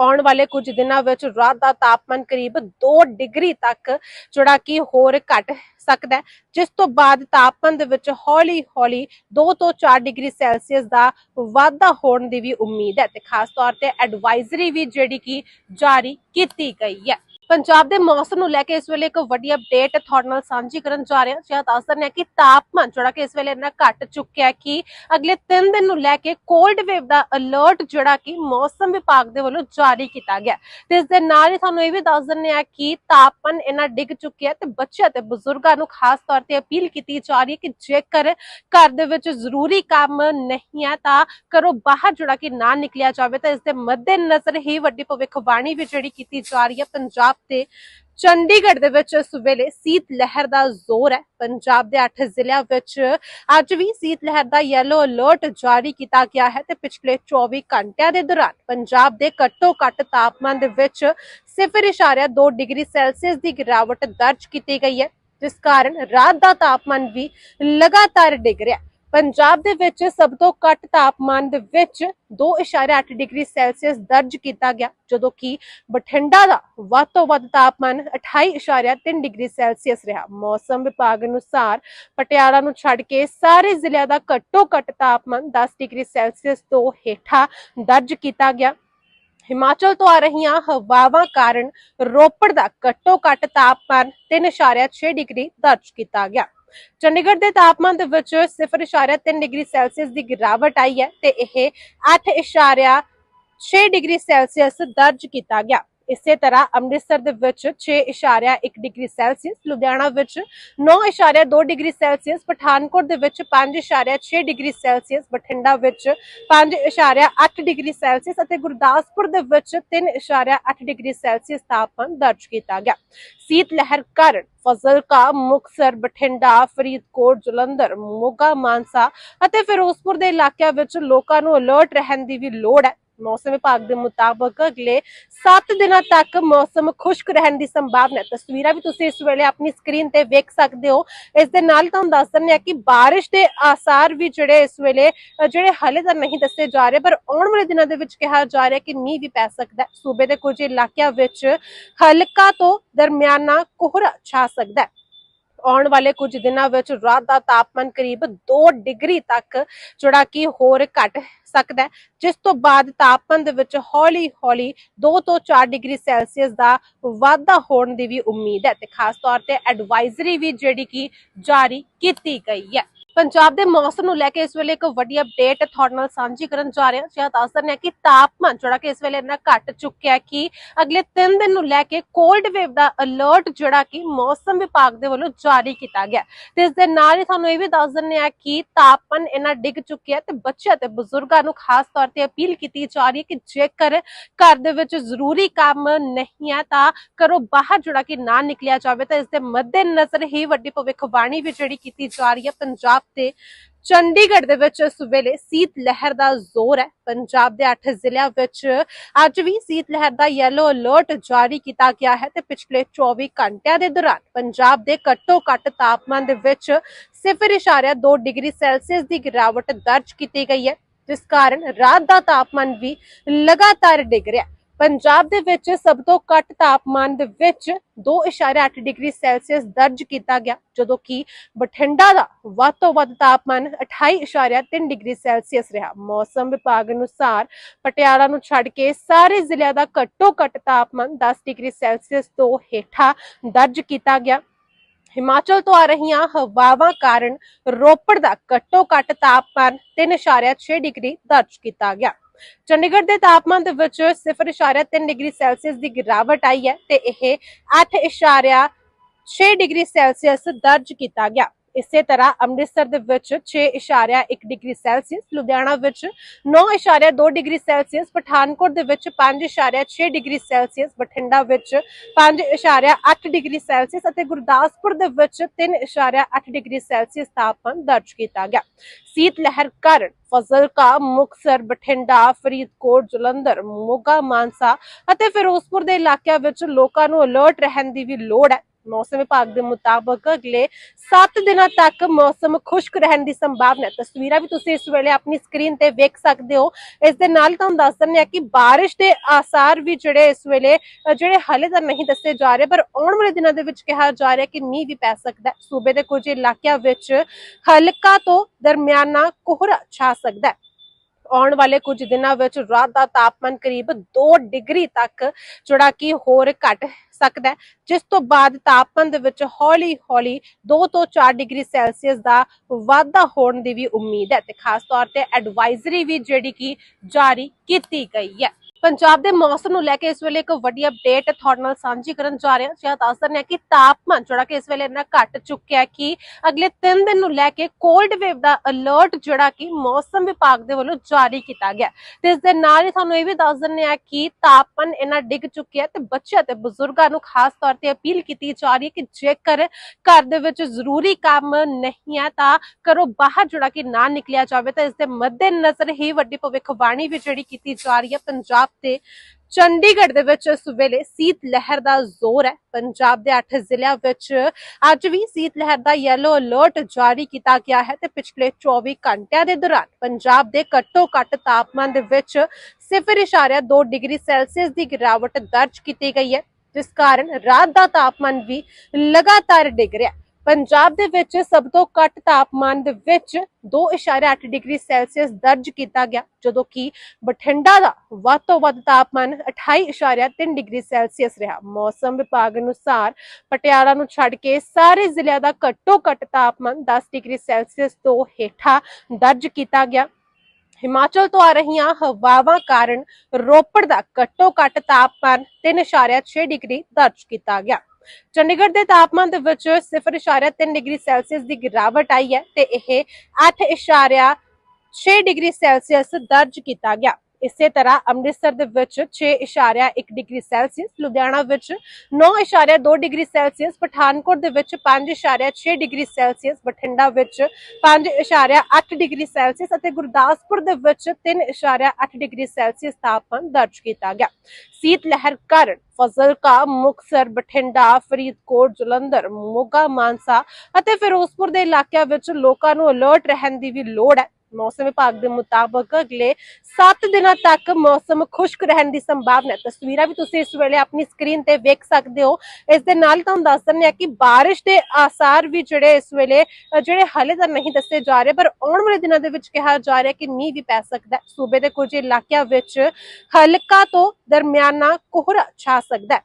ਆਉਣ ਵਾਲੇ ਕੁਝ ਦਿਨਾਂ ਵਿੱਚ ਰਾਤ ਦਾ ਤਾਪਮਾਨ ਕਰੀਬ 2 ਡਿਗਰੀ ਤੱਕ, ਜਿਹੜਾ ਕਿ ਹੋਰ ਘਟ ਸਕਦਾ ਹੈ। ਜਿਸ ਤੋਂ ਬਾਅਦ ਤਾਪਮਾਨ ਦੇ ਵਿੱਚ ਹੌਲੀ-ਹੌਲੀ 2 ਤੋਂ 4 ਡਿਗਰੀ ਸੈਲਸੀਅਸ ਦਾ ਵਾਧਾ ਹੋਣ ਦੀ ਵੀ ਉਮੀਦ ਹੈ ਤੇ ਖਾਸ ਤੌਰ ਤੇ ਐਡਵਾਈਜ਼ਰੀ ਵੀ ਜਿਹੜੀ ਕਿ ਜਾਰੀ ਕੀਤੀ ਗਈ ਹੈ। ਪੰਜਾਬ ਦੇ ਮੌਸਮ ਨੂੰ ਲੈ ਕੇ ਇਸ ਵੇਲੇ ਇੱਕ ਵੱਡੀ ਅਪਡੇਟ ਤੁਹਾਡੇ ਨਾਲ ਸਾਂਝੀ ਕਰਨ ਜਾ ਰਹੇ ਹਾਂ। ਜਿਹਾ ਦੱਸ ਦਿੰਦੇ ਹਾਂ ਕਿ ਤਾਪਮਾਨ ਜਿਹੜਾ ਕਿ ਇਸ ਵੇਲੇ ਇੰਨਾ ਘਟ ਚੁੱਕਿਆ ਕਿ ਅਗਲੇ 3 ਦਿਨ ਨੂੰ ਲੈ ਕੇ ਕੋਲਡ ਵੇਵ ਦਾ ਅਲਰਟ ਜਿਹੜਾ ਕਿ ਮੌਸਮ ਵਿਭਾਗ ਦੇ ਵੱਲੋਂ ਜਾਰੀ ਕੀਤਾ ਗਿਆ ਤੇ ਇਸ ਦੇ ਨਾਲ ਹੀ ਤੁਹਾਨੂੰ ਇਹ ਵੀ ਦੱਸ ਦਿੰਦੇ ਹਾਂ ਕਿ ਤਾਪਮਾਨ ਇੰਨਾ ਡਿੱਗ ਚੁੱਕਿਆ ਹੈ ਤੇ ਬੱਚਿਆਂ ਤੇ ਬਜ਼ੁਰਗਾਂ ਨੂੰ ਖਾਸ ਤੌਰ ਤੇ ਅਪੀਲ ਕੀਤੀ ਜਾ ਰਹੀ ਹੈ ਕਿ ਜੇਕਰ ਘਰ ਦੇ ਵਿੱਚ ਜ਼ਰੂਰੀ ਕੰਮ ਨਹੀਂ ਹੈ ਤਾਂ ਘਰੋਂ ਬਾਹਰ ਜਿਹੜਾ ਕਿ ਨਾ ਨਿਕਲਿਆ ਜਾਵੇ ਤਾਂ ਇਸ ਦੇ ਮੱਦੇਨਜ਼ਰ ਹੀ ਵੱਡੀ ਭਵਿੱਖਬਾਣੀ ਵੀ ਜਿਹੜੀ ਕੀਤੀ ਜਾ ਰਹੀ ਹੈ। ਪੰਜਾਬ ਤੇ ਚੰਡੀਗੜ੍ਹ ਦੇ ਵਿੱਚ ਇਸ ਵੇਲੇ ਸੀਤ ਲਹਿਰ ਦਾ ਜ਼ੋਰ ਹੈ। ਪੰਜਾਬ ਦੇ 8 ਜ਼ਿਲ੍ਹਿਆਂ ਵਿੱਚ ਅੱਜ ਵੀ ਸੀਤ ਲਹਿਰ ਦਾ ਯੈਲੋ ਅਲਰਟ ਜਾਰੀ ਕੀਤਾ ਗਿਆ ਹੈ ਤੇ ਪਿਛਲੇ 24 ਘੰਟਿਆਂ ਦੇ ਦੌਰਾਨ ਪੰਜਾਬ ਦੇ ਘੱਟੋ ਘੱਟ ਤਾਪਮਾਨ ਦੇ ਵਿੱਚ 0.2 ਡਿਗਰੀ ਸੈਲਸੀਅਸ ਦੀ ਗਿਰਾਵਟ ਦਰਜ ਕੀਤੀ ਗਈ ਹੈ, ਜਿਸ ਕਾਰਨ ਰਾਤ ਦਾ ਤਾਪਮਾਨ ਵੀ ਲਗਾਤਾਰ ਡਿੱਗ ਰਿਹਾ ਹੈ। ਪੰਜਾਬ ਦੇ ਵਿੱਚ ਸਭ ਤੋਂ ਘੱਟ ਤਾਪਮਾਨ ਦੇ ਵਿੱਚ 2.8 ਡਿਗਰੀ ਸੈਲਸੀਅਸ ਦਰਜ ਕੀਤਾ ਗਿਆ, ਜਦੋਂ ਕਿ ਬਠਿੰਡਾ ਦਾ ਵੱਧ ਤੋਂ ਵੱਧ ਤਾਪਮਾਨ 28.3 ਡਿਗਰੀ ਸੈਲਸੀਅਸ ਰਿਹਾ। ਮੌਸਮ ਵਿਭਾਗ ਅਨੁਸਾਰ ਪਟਿਆਲਾ ਨੂੰ ਛੱਡ ਕੇ ਸਾਰੇ ਜ਼ਿਲ੍ਹਿਆਂ ਦਾ ਘੱਟੋ ਘੱਟ ਤਾਪਮਾਨ 10 ਡਿਗਰੀ ਸੈਲਸੀਅਸ ਤੋਂ ਹੇਠਾਂ ਦਰਜ ਕੀਤਾ ਗਿਆ। ਹਿਮਾਚਲ ਤੋਂ ਆ ਰਹੀਆਂ ਹਵਾਵਾਂ ਕਾਰਨ ਰੋਪੜ ਦਾ ਘੱਟੋ ਘੱਟ ਤਾਪਮਾਨ 3.6 ਡਿਗਰੀ ਦਰਜ ਕੀਤਾ ਗਿਆ। ਚੰਡੀਗੜ੍ਹ ਦੇ ਤਾਪਮਾਨ ਦੇ ਵਿੱਚ 0.3 ਡਿਗਰੀ ਸੈਲਸੀਅਸ ਦੀ ਗਿਰਾਵਟ ਆਈ ਹੈ ਤੇ ਇਹ 8.6 ਡਿਗਰੀ ਸੈਲਸੀਅਸ ਦਰਜ ਕੀਤਾ ਗਿਆ। ਇਸੇ ਤਰ੍ਹਾਂ ਅੰਮ੍ਰਿਤਸਰ ਦੇ ਵਿੱਚ 6.1 ਡਿਗਰੀ ਸੈਲਸੀਅਸ, ਲੁਧਿਆਣਾ ਵਿੱਚ 9.2 ਡਿਗਰੀ ਸੈਲਸੀਅਸ, ਪਠਾਨਕੋਟ ਦੇ ਵਿੱਚ 5.6 ਡਿਗਰੀ ਸੈਲਸੀਅਸ, ਬਠਿੰਡਾ ਵਿੱਚ 5.8 ਡਿਗਰੀ ਸੈਲਸੀਅਸ ਅਤੇ ਗੁਰਦਾਸਪੁਰ ਦੇ ਵਿੱਚ 3.8 ਡਿਗਰੀ ਸੈਲਸੀਅਸ ਤਾਪਮਾਨ ਦਰਜ ਕੀਤਾ ਗਿਆ। ਸੀਤ ਲਹਿਰ ਕਾਰਨ ਫਜ਼ਲਕਾ ਮੁਕਸਰ ਬਠਿੰਡਾ, ਫਰੀਦਕੋਟ, ਜਲੰਧਰ, ਮੋਗਾ, ਮਾਨਸਾ ਅਤੇ ਫਿਰੋਜ਼ਪੁਰ ਦੇ ਇਲਾਕਿਆਂ ਵਿੱਚ ਲੋਕਾਂ ਨੂੰ ਅਲਰਟ ਰਹਿਣ ਦੀ ਵੀ ਲੋੜ ਹੈ। ਮੌਸਮ ਵਿਭਾਗ ਦੇ ਮੁਤਾਬਕ ਅਗਲੇ 7 ਦਿਨਾਂ ਤੱਕ ਮੌਸਮ ਖੁਸ਼ਕ ਰਹਿਣ ਦੀ ਸੰਭਾਵਨਾ ਹੈ। ਤਸਵੀਰਾਂ ਵੀ ਤੁਸੀਂ ਇਸ ਵੇਲੇ ਆਪਣੀ ਸਕਰੀਨ ਤੇ ਵੇਖ ਸਕਦੇ ਹੋ। ਇਸ ਦੇ ਨਾਲ ਤੁਹਾਨੂੰ ਦੱਸ ਦਿੰਦੇ ਹਾਂ ਕਿ ਬਾਰਿਸ਼ ਦੇ ਆਸਾਰ ਵੀ ਜਿਹੜੇ ਇਸ ਵੇਲੇ ਜਿਹੜੇ ਹਾਲੇ ਤਾਂ ਨਹੀਂ ਦੱਸੇ ਜਾ ਰਹੇ, ਪਰ ਆਉਣ ਵਾਲੇ ਦਿਨਾਂ ਦੇ ਵਿੱਚ ਕਿਹਾ ਜਾ ਰਿਹਾ ਕਿ ਮੀਂਹ ਵੀ ਪੈ ਸਕਦਾ ਹੈ। ਸੂਬੇ ਦੇ ਕੁਝ ਇਲਾਕਿਆਂ ਵਿੱਚ ਹਲਕਾ ਤੋਂ ਦਰਮਿਆਨਾ ਕੋਹਰਾ ਛਾ ਸਕਦਾ ਹੈ। ਆਉਣ ਵਾਲੇ ਕੁਝ ਦਿਨਾਂ ਵਿੱਚ ਰਾਤ ਦਾ ਤਾਪਮਾਨ ਕਰੀਬ 2 ਡਿਗਰੀ ਤੱਕ, ਜਿਹੜਾ ਕਿ ਹੋਰ ਘਟ ਸਕਦਾ ਹੈ, ਜਿਸ ਤੋਂ ਬਾਅਦ ਤਾਪਮਾਨ ਦੇ ਵਿੱਚ ਹੌਲੀ-ਹੌਲੀ 2 ਤੋਂ 4 ਡਿਗਰੀ ਸੈਲਸੀਅਸ ਦਾ ਵਾਧਾ ਹੋਣ ਦੀ ਵੀ ਉਮੀਦ ਹੈ ਤੇ ਖਾਸ ਤੌਰ ਤੇ ਐਡਵਾਈਜ਼ਰੀ ਵੀ ਜਿਹੜੀ ਕਿ ਜਾਰੀ ਕੀਤੀ ਗਈ ਹੈ। ਪੰਜਾਬ ਦੇ ਮੌਸਮ ਨੂੰ ਲੈ ਕੇ ਇਸ ਵੇਲੇ ਇੱਕ ਵੱਡੀ ਅਪਡੇਟ ਤੁਹਾਡੇ ਨਾਲ ਸਾਂਝੀ ਕਰਨ ਜਾ ਰਹੇ ਹਾਂ। ਜਿਹੜਾ ਦੱਸ ਦਿੰਦੇ ਹਾਂ ਕਿ ਤਾਪਮਾਨ ਜਿਹੜਾ ਕਿ ਇਸ ਵੇਲੇ ਇੰਨਾ ਘਟ ਚੁੱਕਿਆ ਕਿ ਅਗਲੇ 3 ਦਿਨ ਨੂੰ ਲੈ ਕੇ ਕੋਲਡ ਵੇਵ ਦਾ ਅਲਰਟ ਜਿਹੜਾ ਕਿ ਮੌਸਮ ਵਿਭਾਗ ਦੇ ਵੱਲੋਂ ਜਾਰੀ ਕੀਤਾ ਗਿਆ ਤੇ ਇਸ ਦੇ ਨਾਲ ਹੀ ਤੁਹਾਨੂੰ ਇਹ ਵੀ ਦੱਸ ਦਿੰਦੇ ਹਾਂ ਕਿ ਤਾਪਮਾਨ ਇੰਨਾ ਡਿੱਗ ਚੁੱਕਿਆ ਹੈ ਤੇ ਬੱਚਿਆਂ ਤੇ ਬਜ਼ੁਰਗਾਂ ਨੂੰ ਖਾਸ ਤੌਰ ਤੇ ਅਪੀਲ ਕੀਤੀ ਜਾ ਰਹੀ ਹੈ ਕਿ ਜੇਕਰ ਘਰ ਦੇ ਵਿੱਚ ਜ਼ਰੂਰੀ ਕੰਮ ਨਹੀਂ ਹੈ ਤਾਂ ਘਰੋਂ ਬਾਹਰ ਜਿਹੜਾ ਕਿ ਨਾ ਨਿਕਲਿਆ ਜਾਵੇ ਤਾਂ ਇਸ ਦੇ ਮੱਦੇਨਜ਼ਰ ਹੀ ਵੱਡੀ ਭਵਿੱਖਬਾਣੀ ਵੀ ਜਿਹੜੀ ਕੀਤੀ ਜਾ ਰਹੀ ਹੈ ਪੰਜਾਬ ਤੇ ਚੰਡੀਗੜ੍ਹ ਦੇ ਵਿੱਚ ਇਸ ਵੇਲੇ ਸੀਤ ਲਹਿਰ ਦਾ ਜ਼ੋਰ ਹੈ। ਪੰਜਾਬ ਦੇ 8 ਜ਼ਿਲ੍ਹਿਆਂ ਵਿੱਚ ਅੱਜ ਵੀ ਸੀਤ ਲਹਿਰ ਦਾ ਯੈਲੋ ਅਲਰਟ ਜਾਰੀ ਕੀਤਾ ਗਿਆ ਹੈ ਤੇ ਪਿਛਲੇ 24 ਘੰਟਿਆਂ ਦੇ ਦੌਰਾਨ ਪੰਜਾਬ ਦੇ ਘੱਟੋ ਘੱਟ ਤਾਪਮਾਨ ਦੇ ਵਿੱਚ 0.2 ਡਿਗਰੀ ਸੈਲਸੀਅਸ ਦੀ ਗਿਰਾਵਟ ਦਰਜ ਕੀਤੀ ਗਈ ਹੈ, ਜਿਸ ਕਾਰਨ ਰਾਤ ਦਾ ਤਾਪਮਾਨ ਵੀ ਲਗਾਤਾਰ ਡਿੱਗ ਰਿਹਾ। ਹੈ ਪੰਜਾਬ ਦੇ ਵਿੱਚ ਸਭ ਤੋਂ ਘੱਟ ਤਾਪਮਾਨ ਦੇ ਵਿੱਚ 2.8 ਡਿਗਰੀ ਸੈਲਸੀਅਸ ਦਰਜ ਕੀਤਾ ਗਿਆ, ਜਦੋਂ ਕਿ ਬਠਿੰਡਾ ਦਾ ਵੱਧ ਤੋਂ ਵੱਧ ਤਾਪਮਾਨ 28.3 ਡਿਗਰੀ ਸੈਲਸੀਅਸ ਰਿਹਾ। ਮੌਸਮ ਵਿਭਾਗ ਅਨੁਸਾਰ ਪਟਿਆਲਾ ਨੂੰ ਛੱਡ ਕੇ ਸਾਰੇ ਜ਼ਿਲ੍ਹਿਆਂ ਦਾ ਘੱਟੋ ਘੱਟ ਤਾਪਮਾਨ 10 ਡਿਗਰੀ ਸੈਲਸੀਅਸ ਤੋਂ ਹੇਠਾਂ ਦਰਜ ਕੀਤਾ ਗਿਆ। ਹਿਮਾਚਲ ਤੋਂ ਆ ਰਹੀਆਂ ਹਵਾਵਾਂ ਕਾਰਨ ਰੋਪੜ ਦਾ ਘੱਟੋ ਘੱਟ ਤਾਪਮਾਨ 3.6 ਡਿਗਰੀ ਦਰਜ ਕੀਤਾ ਗਿਆ। ਚੰਡੀਗੜ੍ਹ ਦੇ ਤਾਪਮਾਨ ਦੇ ਵਿੱਚ 0.3 ਡਿਗਰੀ ਸੈਲਸੀਅਸ ਦੀ ਗਿਰਾਵਟ ਆਈ ਹੈ ਤੇ ਇਹ 8.6 ਡਿਗਰੀ ਸੈਲਸੀਅਸ ਦਰਜ ਕੀਤਾ ਗਿਆ। ਇਸੇ ਤਰ੍ਹਾਂ ਅੰਮ੍ਰਿਤਸਰ ਦੇ ਵਿੱਚ 6.1 ਡਿਗਰੀ ਸੈਲਸੀਅਸ, ਲੁਧਿਆਣਾ ਵਿੱਚ 9.2 ਡਿਗਰੀ ਸੈਲਸੀਅਸ, ਪਠਾਨਕੋਟ ਦੇ ਵਿੱਚ 5.6 ਡਿਗਰੀ ਸੈਲਸੀਅਸ, ਬਠਿੰਡਾ ਵਿੱਚ 5.8 ਡਿਗਰੀ ਸੈਲਸੀਅਸ ਅਤੇ ਗੁਰਦਾਸਪੁਰ ਦੇ ਵਿੱਚ 3.8 ਡਿਗਰੀ ਸੈਲਸੀਅਸ ਤਾਪਮਾਨ ਦਰਜ ਕੀਤਾ ਗਿਆ। ਸੀਤ ਲਹਿਰ ਕਾਰਨ ਫਜ਼ਲਕਾ ਮੁਕਸਰ ਬਠਿੰਡਾ, ਫਰੀਦਕੋਟ, ਜਲੰਧਰ, ਮੋਗਾ, ਮਾਨਸਾ ਅਤੇ ਫਿਰੋਜ਼ਪੁਰ ਦੇ ਇਲਾਕਿਆਂ ਵਿੱਚ ਲੋਕਾਂ ਨੂੰ ਅਲਰਟ ਰਹਿਣ ਦੀ ਵੀ ਲੋੜ ਹੈ। ਮੌਸਮ ਵਿਭਾਗ ਦੇ ਮੁਤਾਬਕ ਅਗਲੇ 7 ਦਿਨਾਂ ਤੱਕ ਮੌਸਮ ਖੁਸ਼ਕ ਰਹਿਣ ਦੀ ਸੰਭਾਵਨਾ ਹੈ। ਤਸਵੀਰਾਂ ਵੀ ਤੁਸੀਂ ਇਸ ਵੇਲੇ ਆਪਣੀ ਸਕਰੀਨ ਤੇ ਵੇਖ ਸਕਦੇ ਹੋ। ਇਸ ਦੇ ਨਾਲ ਤੁਹਾਨੂੰ ਦੱਸ ਦਿੰਦੇ ਹਾਂ ਕਿ ਬਾਰਿਸ਼ ਦੇ ਆਸਾਰ ਵੀ ਜਿਹੜੇ ਇਸ ਵੇਲੇ ਜਿਹੜੇ ਹਾਲੇ ਤੱਕ ਨਹੀਂ ਦੱਸੇ ਜਾ ਰਹੇ, ਪਰ ਆਉਣ ਵਾਲੇ ਦਿਨਾਂ ਦੇ ਵਿੱਚ ਕਿਹਾ ਜਾ ਰਿਹਾ ਕਿ ਮੀਂਹ ਵੀ ਪੈ ਸਕਦਾ ਹੈ। ਸੂਬੇ ਦੇ ਕੁਝ ਇਲਾਕਿਆਂ ਵਿੱਚ ਹਲਕਾ ਤੋਂ ਦਰਮਿਆਨਾ ਕੋਹਰਾ ਛਾ ਸਕਦਾ ਹੈ। ਆਉਣ ਵਾਲੇ ਕੁਝ ਦਿਨਾਂ ਵਿੱਚ ਰਾਤ ਦਾ ਤਾਪਮਾਨ ਕਰੀਬ 2 ਡਿਗਰੀ ਤੱਕ, ਜਿਹੜਾ ਕਿ ਹੋਰ ਘਟ ਸਕਦਾ ਜਿਸ ਤੋਂ ਬਾਅਦ ਤਾਪਮਾਨ ਦੇ ਵਿੱਚ ਹੌਲੀ-ਹੌਲੀ 2 ਤੋਂ 4 ਡਿਗਰੀ ਸੈਲਸੀਅਸ ਦਾ ਵਾਧਾ ਹੋਣ ਦੀ ਵੀ ਉਮੀਦ ਹੈ ਤੇ ਖਾਸ ਤੌਰ ਤੇ ਐਡਵਾਈਜ਼ਰੀ ਵੀ ਜਿਹੜੀ ਕਿ ਜਾਰੀ ਕੀਤੀ ਗਈ ਹੈ। ਪੰਜਾਬ ਦੇ ਮੌਸਮ ਨੂੰ ਲੈ ਕੇ ਇਸ ਵੇਲੇ ਇੱਕ ਵੱਡੀ ਅਪਡੇਟ ਤੁਹਾਡੇ ਨਾਲ ਸਾਂਝੀ ਕਰਨ ਜਾ ਰਹੇ ਹਾਂ। ਜਿਹੜਾ ਦੱਸ ਦਿੰਦੇ ਹਾਂ ਕਿ ਤਾਪਮਾਨ ਜਿਹੜਾ ਕਿ ਇਸ ਵੇਲੇ ਇੰਨਾ ਘਟ ਚੁੱਕਿਆ ਕਿ ਅਗਲੇ 3 ਦਿਨ ਨੂੰ ਲੈ ਕੇ ਕੋਲਡ ਵੇਵ ਦਾ ਅਲਰਟ ਜਿਹੜਾ ਕਿ ਮੌਸਮ ਵਿਭਾਗ ਦੇ ਵੱਲੋਂ ਜਾਰੀ ਕੀਤਾ ਗਿਆ ਤੇ ਇਸ ਦੇ ਨਾਲ ਹੀ ਤੁਹਾਨੂੰ ਇਹ ਵੀ ਦੱਸ ਦਿੰਦੇ ਹਾਂ ਕਿ ਤਾਪਮਾਨ ਇੰਨਾ ਡਿੱਗ ਚੁੱਕਿਆ ਹੈ ਤੇ ਬੱਚਿਆਂ ਤੇ ਬਜ਼ੁਰਗਾਂ ਨੂੰ ਖਾਸ ਤੌਰ ਤੇ ਅਪੀਲ ਕੀਤੀ ਜਾ ਰਹੀ ਹੈ ਕਿ ਜੇਕਰ ਘਰ ਦੇ ਵਿੱਚ ਜ਼ਰੂਰੀ ਕੰਮ ਨਹੀਂ ਹੈ ਤਾਂ ਘਰੋਂ ਬਾਹਰ ਜਿਹੜਾ ਕਿ ਨਾ ਨਿਕਲਿਆ ਜਾਵੇ ਤਾਂ ਇਸ ਦੇ ਮੱਦੇਨਜ਼ਰ ਹੀ ਵੱਡੀ ਭਵਿੱਖਬਾਣੀ ਵੀ ਜਿਹੜੀ ਕੀਤੀ ਜਾ ਰਹੀ ਹੈ। ਪੰਜਾਬ ਤੇ ਚੰਡੀਗੜ੍ਹ ਦੇ ਵਿੱਚ ਇਸ ਵੇਲੇ ਸੀਤ ਲਹਿਰ ਦਾ ਜ਼ੋਰ ਹੈ। ਪੰਜਾਬ ਦੇ 8 ਜ਼ਿਲ੍ਹਿਆਂ ਵਿੱਚ ਅੱਜ ਵੀ ਸੀਤ ਲਹਿਰ ਦਾ ਯੈਲੋ ਅਲਰਟ ਜਾਰੀ ਕੀਤਾ ਗਿਆ ਹੈ ਤੇ ਪਿਛਲੇ 24 ਘੰਟਿਆਂ ਦੇ ਦੌਰਾਨ ਪੰਜਾਬ ਦੇ ਘੱਟੋ ਘੱਟ ਤਾਪਮਾਨ ਦੇ ਵਿੱਚ 0.2 ਡਿਗਰੀ ਸੈਲਸੀਅਸ ਦੀ ਗਿਰਾਵਟ ਦਰਜ ਕੀਤੀ ਗਈ ਹੈ। ਜਿਸ ਕਾਰਨ ਰਾਤ ਦਾ ਤਾਪਮਾਨ ਵੀ ਲਗਾਤਾਰ ਡਿੱਗ ਰਿਹਾ ਹੈ। ਪੰਜਾਬ ਦੇ ਵਿੱਚ ਸਭ ਤੋਂ ਘੱਟ ਤਾਪਮਾਨ ਦੇ ਵਿੱਚ 2.8 ਡਿਗਰੀ ਸੈਲਸੀਅਸ ਦਰਜ ਕੀਤਾ ਗਿਆ, ਜਦੋਂ ਕਿ ਬਠਿੰਡਾ ਦਾ ਵੱਧ ਤੋਂ ਵੱਧ ਤਾਪਮਾਨ 28.3 ਡਿਗਰੀ ਸੈਲਸੀਅਸ ਰਿਹਾ। ਮੌਸਮ ਵਿਭਾਗ ਅਨੁਸਾਰ ਪਟਿਆਲਾ ਨੂੰ ਛੱਡ ਕੇ ਸਾਰੇ ਜ਼ਿਲ੍ਹਿਆਂ ਦਾ ਘੱਟੋ ਘੱਟ ਤਾਪਮਾਨ 10 ਡਿਗਰੀ ਸੈਲਸੀਅਸ ਤੋਂ ਹੇਠਾਂ ਦਰਜ ਕੀਤਾ ਗਿਆ। ਹਿਮਾਚਲ ਤੋਂ ਆ ਰਹੀਆਂ ਹਵਾਵਾਂ ਕਾਰਨ ਰੋਪੜ ਦਾ ਘੱਟੋ ਘੱਟ ਤਾਪਮਾਨ 3.6 ਡਿਗਰੀ ਦਰਜ ਕੀਤਾ ਗਿਆ। ਚੰਡੀਗੜ੍ਹ ਦੇ ਤਾਪਮਾਨ ਦੇ ਵਿੱਚ 0.3 ਡਿਗਰੀ ਸੈਲਸੀਅਸ ਦੀ ਗਿਰਾਵਟ ਆਈ ਹੈ ਤੇ ਇਹ 8.6 ਡਿਗਰੀ ਸੈਲਸੀਅਸ ਦਰਜ ਕੀਤਾ ਗਿਆ। ਇਸੇ ਤਰ੍ਹਾਂ ਅੰਮ੍ਰਿਤਸਰ ਦੇ ਵਿੱਚ 6.1 ਡਿਗਰੀ ਸੈਲਸੀਅਸ, ਲੁਧਿਆਣਾ ਵਿੱਚ 9.2 ਡਿਗਰੀ ਸੈਲਸੀਅਸ, ਪਠਾਨਕੋਟ ਦੇ ਵਿੱਚ 5.6 ਡਿਗਰੀ ਸੈਲਸੀਅਸ, ਬਠਿੰਡਾ ਵਿੱਚ 5.8 ਡਿਗਰੀ ਸੈਲਸੀਅਸ ਅਤੇ ਗੁਰਦਾਸਪੁਰ ਦੇ ਵਿੱਚ 3.8 ਡਿਗਰੀ ਸੈਲਸੀਅਸ ਤਾਪਮਾਨ ਦਰਜ ਕੀਤਾ ਗਿਆ। ਸੀਤ ਲਹਿਰ ਕਾਰਨ ਫਜ਼ਲਕਾ ਮੁਕਸਰ ਬਠਿੰਡਾ, ਫਰੀਦਕੋਟ, ਜਲੰਧਰ, ਮੋਗਾ, ਮਾਨਸਾ ਅਤੇ ਫਿਰੋਜ਼ਪੁਰ ਦੇ ਇਲਾਕਿਆਂ ਵਿੱਚ ਲੋਕਾਂ ਨੂੰ ਅਲਰਟ ਰਹਿਣ ਦੀ ਵੀ ਲੋੜ ਹੈ। ਮੌਸਮ ਵਿਭਾਗ ਦੇ ਮੁਤਾਬਕ ਅਗਲੇ 7 ਦਿਨਾਂ ਤੱਕ ਮੌਸਮ ਖੁਸ਼ਕ ਰਹਿਣ ਦੀ ਸੰਭਾਵਨਾ ਹੈ। ਤਸਵੀਰਾਂ ਵੀ ਤੁਸੀਂ ਇਸ ਵੇਲੇ ਆਪਣੀ ਸਕਰੀਨ ਤੇ ਵੇਖ ਸਕਦੇ ਹੋ। ਇਸ ਦੇ ਨਾਲ ਤੁਹਾਨੂੰ ਦੱਸ ਦਿੰਦੇ ਹਾਂ ਕਿ ਬਾਰਿਸ਼ ਦੇ ਆਸਾਰ ਵੀ ਜਿਹੜੇ ਇਸ ਵੇਲੇ, ਜਿਹੜੇ ਹਾਲੇ ਤਾਂ ਨਹੀਂ ਦੱਸੇ ਜਾ ਰਹੇ, ਪਰ ਆਉਣ ਵਾਲੇ ਦਿਨਾਂ ਦੇ ਵਿੱਚ ਕਿਹਾ ਜਾ ਰਿਹਾ ਕਿ ਮੀਂਹ ਵੀ ਪੈ ਸਕਦਾ ਹੈ। ਸੂਬੇ ਦੇ ਕੁਝ ਇਲਾਕਿਆਂ ਵਿੱਚ ਹਲਕਾ ਤੋਂ ਦਰਮਿਆਨਾ ਕੋਹਰਾ ਛਾ ਸਕਦਾ ਹੈ।